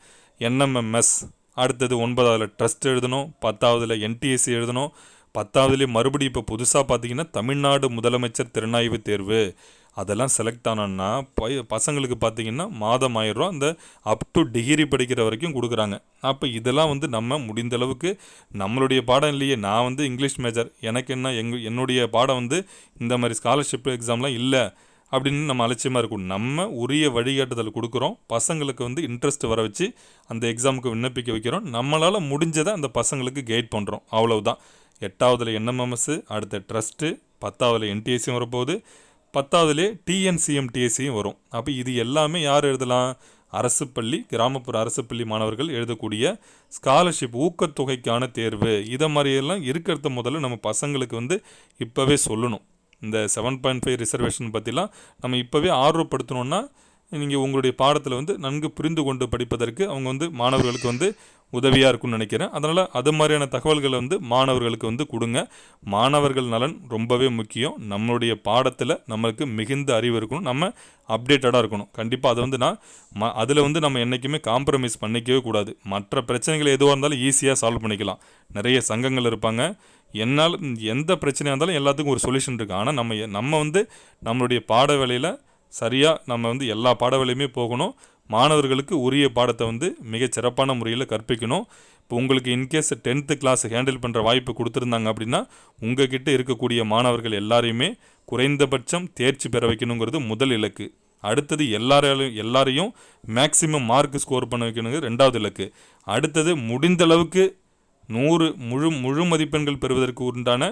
என்எம்எம்எஸ் அடுத்தது ஒன்பதாவதுல ட்ரஸ்ட் எழுதணும் பத்தாவதுல என்டிஎஸ்சி எழுதணும் பத்தாவதுலேயே மறுபடியும் இப்போ புதுசாக பார்த்தீங்கன்னா தமிழ்நாடு முதலமைச்சர் திறனாய்வு தேர்வு. அதெல்லாம் செலக்ட் ஆனோன்னா பசங்களுக்கு பார்த்தீங்கன்னா மாதம் ஆயிரம் ரூபா அந்த அப் டு டிகிரி படிக்கிற வரைக்கும் கொடுக்குறாங்க. அப்போ இதெல்லாம் வந்து நம்ம முடிந்த அளவுக்கு நம்மளுடைய பாடம் இல்லையே நான் வந்து இங்கிலீஷ் மேஜர் எனக்கு என்ன எங் என்னுடைய பாடம் வந்து இந்த மாதிரி ஸ்காலர்ஷிப் எக்ஸாம்லாம் இல்லை. அப்படின்னு நம்ம அலட்சியமாக இருக்கும் நம்ம உரிய வழிகாட்டுதல் கொடுக்குறோம். பசங்களுக்கு வந்து இன்ட்ரெஸ்ட் வர வச்சு அந்த எக்ஸாமுக்கு விண்ணப்பிக்க வைக்கிறோம். நம்மளால் முடிஞ்சதை அந்த பசங்களுக்கு கைட் பண்ணுறோம் அவ்வளவுதான். எட்டாவதுல என்எம்எம்எஸ்ஸு அடுத்த ட்ரஸ்ட்டு பத்தாவதுல என்டிஎஸ்சியும் வரப்போகுது. பத்தாவதுலேயே டிஎன்சிஎம் டிஎஸ்சியும் வரும். அப்போ இது எல்லாமே யார் எழுதலாம்? அரசு பள்ளி கிராமப்புற அரசு பள்ளி மாணவர்கள் எழுதக்கூடிய ஸ்காலர்ஷிப் ஊக்கத்தொகைக்கான தேர்வு. இதை மாதிரியெல்லாம் இருக்கிறத முதல்ல நம்ம பசங்களுக்கு வந்து இப்போவே சொல்லணும். இந்த செவன் பாயிண்ட் ஃபைவ் ரிசர்வேஷன் பற்றிலாம் நம்ம இப்போவே ஆர்வப்படுத்தணுன்னா நீங்கள் உங்களுடைய பாடத்தில் வந்து நன்கு புரிந்து கொண்டு படிப்பதற்கு அவங்க வந்து மாணவர்களுக்கு வந்து உதவியாக இருக்கும்னு நினைக்கிறேன். அதனால் அது மாதிரியான தகவல்களை வந்து மாணவர்களுக்கு வந்து கொடுங்க. மாணவர்கள் நலன் ரொம்பவே முக்கியம். நம்மளுடைய பாடத்தில் நம்மளுக்கு மிகுந்த அறிவு இருக்கணும். நம்ம அப்டேட்டடாக இருக்கணும். கண்டிப்பாக அதை வந்து நான் ம அதில் வந்து நம்ம என்றைக்குமே காம்ப்ரமைஸ் பண்ணிக்கவே கூடாது. மற்ற பிரச்சனைகள் எதுவாக இருந்தாலும் ஈஸியாக சால்வ் பண்ணிக்கலாம். நிறைய சங்கங்கள் இருப்பாங்க. என்னால் எந்த பிரச்சனையாக இருந்தாலும் எல்லாத்துக்கும் ஒரு சொல்யூஷன் இருக்குது ஆனால் நம்ம நம்ம வந்து நம்மளுடைய பாட வேலையில் சரியாக நம்ம வந்து எல்லா பாட வேலையுமே போகணும். மாணவர்களுக்கு உரிய பாடத்தை வந்து மிக சிறப்பான முறையில் கற்பிக்கணும். இப்போ உங்களுக்கு இன்கேஸ் டென்த்து கிளாஸ் ஹேண்டில் பண்ணுற வாய்ப்பு கொடுத்துருந்தாங்க அப்படின்னா உங்ககிட்ட இருக்கக்கூடிய மாணவர்கள் எல்லாரையுமே குறைந்தபட்சம் தேர்ச்சி பெற வைக்கணுங்கிறது முதல் இலக்கு. அடுத்தது எல்லாரையும் எல்லாரையும் மேக்ஸிமம் மார்க் ஸ்கோர் பண்ண வைக்கணுங்கிறது ரெண்டாவது இலக்கு. அடுத்தது முடிந்த அளவுக்கு நூறு முழு முழு மதிப்பெண்கள் பெறுவதற்கு உண்டான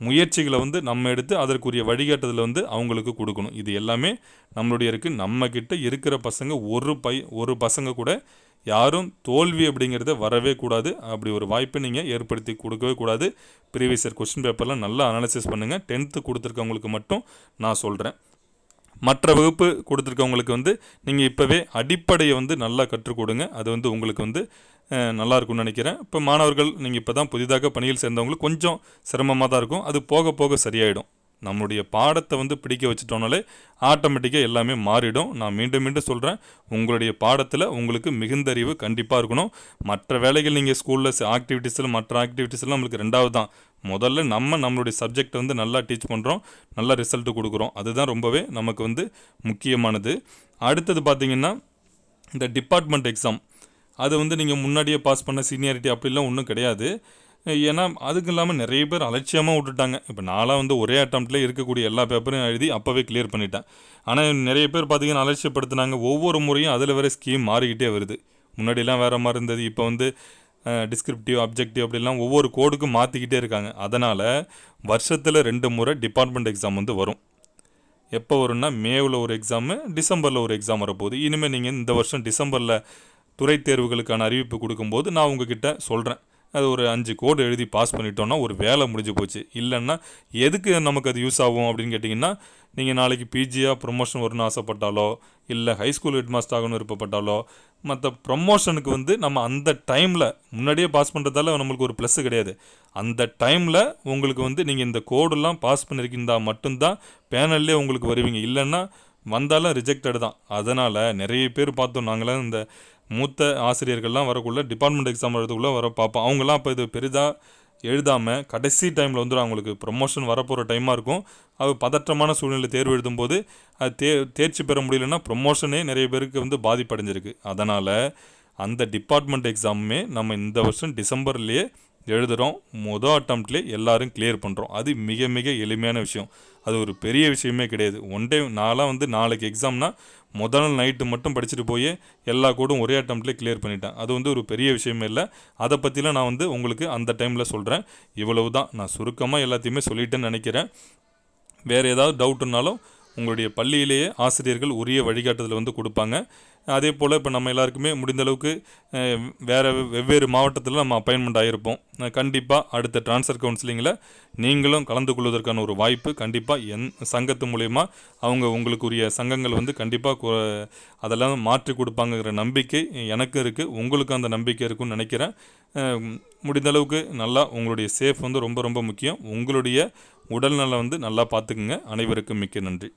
முயற்சிகளை வந்து நம்ம எடுத்து அதற்குரிய வழிகாட்டுதலை வந்து அவங்களுக்கு கொடுக்கணும். இது எல்லாமே நம்மளுடைய இருக்குது நம்மக்கிட்ட இருக்கிற பசங்க ஒரு பை ஒரு பசங்க கூட யாரும் தோல்வி அப்படிங்கிறத வரவே கூடாது. அப்படி ஒரு வாய்ப்பை நீங்கள் ஏற்படுத்தி கொடுக்கவே கூடாது. ப்ரீவியஸ் இயர் கொஸ்டின் பேப்பர்லாம் நல்லா அனாலிசிஸ் பண்ணுங்கள் டென்த்து கொடுத்துருக்கவங்களுக்கு மட்டும் நான் சொல்கிறேன் மற்ற வகுப்பு கொடுத்துருக்கவங்களுக்கு வந்து நீங்கள் இப்போவே அடிப்படையை வந்து நல்லா கற்றுக் கொடுங்க. அது வந்து உங்களுக்கு வந்து நல்லாயிருக்கும்னு நல்லா இருக்கும்னு நினைக்கிறேன். இப்போ மாணவர்கள் நீங்கள் இப்போ தான் புதிதாக பணியில் சேர்ந்தவங்களுக்கு கொஞ்சம் சிரமமாக தான் இருக்கும். அது போக போக சரியாயிடும். நம்மளுடைய பாடத்தை வந்து பிடிக்க வச்சுட்டோனாலே ஆட்டோமேட்டிக்காக எல்லாமே மாறிடும். நான் மீண்டும் மீண்டும் சொல்கிறேன் உங்களுடைய பாடத்தில் உங்களுக்கு மிகுந்த அறிவு கண்டிப்பாக இருக்கணும். மற்ற வேலைகள் நீங்கள் ஸ்கூலில் ஆக்டிவிட்டீஸில் மற்ற ஆக்டிவிட்டீஸ்லாம் நம்மளுக்கு ரெண்டாவது தான். முதல்ல நம்ம நம்மளுடைய சப்ஜெக்ட் வந்து நல்லா டீச் பண்ணுறோம் நல்லா ரிசல்ட் கொடுக்குறோம். அதுதான் ரொம்பவே நமக்கு வந்து முக்கியமானது. அடுத்தது பார்த்திங்கன்னா இந்த டிபார்ட்மெண்ட் எக்ஸாம் அது வந்து நீங்கள் முன்னாடியே பாஸ் பண்ண சீனியாரிட்டி அப்படிலாம் ஒன்றும் கிடையாது. ஏன்னா அதுக்கு இல்லாமல் நிறைய பேர் அலட்சியமாக விட்டுட்டாங்க. இப்போ நான்லாம் வந்து ஒரே அட்டம்ப்டில் இருக்கக்கூடிய எல்லா பேப்பரையும் எழுதி அப்போவே கிளியர் பண்ணிட்டேன். ஆனால் நிறைய பேர் பார்த்தீங்கன்னா அலட்சியப்படுத்தினாங்க. ஒவ்வொரு முறையும் அதில் வேற ஸ்கீம் மாறிக்கிட்டே வருது. முன்னாடிலாம் வேறு மாதிரி இருந்தது. இப்போ வந்து டிஸ்கிரிப்டிவ் அப்ஜெக்டிவ் அப்படிலாம் ஒவ்வொரு கோடுக்கும் மாற்றிக்கிட்டே இருக்காங்க. அதனால் வருஷத்தில் ரெண்டு முறை டிபார்ட்மெண்ட் எக்ஸாம் வந்து வரும். எப்போ வரும்னா மேவில் ஒரு எக்ஸாமு டிசம்பரில் ஒரு எக்ஸாம் வரப்போகுது. இனிமேல் நீங்கள் இந்த வருஷம் டிசம்பரில் துறை தேர்வுகளுக்கான அறிவிப்பு கொடுக்கும்போது நான் உங்ககிட்ட சொல்கிறேன் அது ஒரு அஞ்சு கோடு எழுதி பாஸ் பண்ணிட்டோன்னா ஒரு வேலை முடிஞ்சு போச்சு. இல்லைன்னா எதுக்கு நமக்கு அது யூஸ் ஆகும் அப்படின்னு கேட்டிங்கன்னா நீங்கள் நாளைக்கு பிஜியாக ப்ரொமோஷன் வரணும்னு ஆசைப்பட்டாலோ இல்லை ஹைஸ்கூல் ஹெட் மாஸ்டர் ஆகணும்னு விருப்பப்பட்டாலோ மற்ற ப்ரொமோஷனுக்கு வந்து நம்ம அந்த டைமில் முன்னாடியே பாஸ் பண்ணுறதால நம்மளுக்கு ஒரு ப்ளஸ் கிடையாது. அந்த டைமில் உங்களுக்கு வந்து நீங்கள் இந்த கோடெல்லாம் பாஸ் பண்ணியிருக்கீங்க மட்டும்தான் பேனல்லே உங்களுக்கு வருவீங்க. இல்லைன்னா வந்தாலும் ரிஜெக்டட் தான். அதனால் நிறைய பேர் பார்த்தோம். நாங்களாம் இந்த மூத்த ஆசிரியர்கள்லாம் வரக்குள்ளே டிபார்ட்மெண்ட் எக்ஸாம் எழுதக்குள்ளே வர பார்ப்போம். அவங்களாம் அப்போ இது பெரிதாக எழுதாமல் கடைசி டைமில் வந்துடும் அவங்களுக்கு ப்ரொமோஷன் வரப்போகிற டைமாக இருக்கும். அது பதற்றமான சூழ்நிலை தேர்வு எழுதும்போது அது தே தேர்ச்சி பெற முடியலன்னா ப்ரொமோஷனே நிறைய பேருக்கு வந்து பாதிப்படைஞ்சிருக்கு. அதனால் அந்த டிபார்ட்மெண்ட் எக்ஸாமுமே நம்ம இந்த வருஷம் டிசம்பர்லேயே எழுதுகிறோம் மொதல் அட்டம்ப்ட்லேயே எல்லோரும் கிளியர் பண்ணுறோம் அது மிக மிக எளிமையான விஷயம். அது ஒரு பெரிய விஷயமே கிடையாது. ஒன் டே நாளாக வந்து நாளைக்கு எக்ஸாம்னா முதல் நாள் நைட்டு மட்டும் படிச்சுட்டு போய் எல்லா கோடும் ஒரே அட்டம்ப்ட்லேயே கிளியர் பண்ணிட்டேன். அது வந்து ஒரு பெரிய விஷயமே இல்லை. அதை பற்றிலாம் நான் வந்து உங்களுக்கு அந்த டைமில் சொல்கிறேன் இவ்வளவு தான் நான் சுருக்கமாக எல்லாத்தையுமே சொல்லிட்டேன்னு நினைக்கிறேன். வேறு ஏதாவது டவுட்னாலும் உங்களுடைய பள்ளியிலேயே ஆசிரியர்கள் உரிய வழிகாட்டுதல் வந்து கொடுப்பாங்க. அதே போல் இப்போ நம்ம எல்லாருக்குமே முடிந்த அளவுக்கு வேறு வெவ்வேறு மாவட்டத்தில் நம்ம அப்பாயின்மெண்ட் ஆகிருப்போம் கண்டிப்பாக அடுத்த ட்ரான்ஸ்ஃபர் கவுன்சிலிங்கில் நீங்களும் கலந்து கொள்வதற்கான ஒரு வாய்ப்பு கண்டிப்பாக என் சங்கத்து மூலயமா அவங்க உங்களுக்குரிய சங்கங்கள் வந்து கண்டிப்பாக அதெல்லாம் மாற்றி கொடுப்பாங்கங்கிற நம்பிக்கை எனக்கு இருக்குது உங்களுக்கு அந்த நம்பிக்கை இருக்குன்னு நினைக்கிறேன். முடிந்தளவுக்கு முடிந்த அளவுக்கு நல்லா உங்களுடைய சேஃப் வந்து ரொம்ப ரொம்ப முக்கியம். உங்களுடைய உடல்நலம் வந்து நல்லா பார்த்துக்குங்க அனைவருக்கும் மிக்க நன்றி.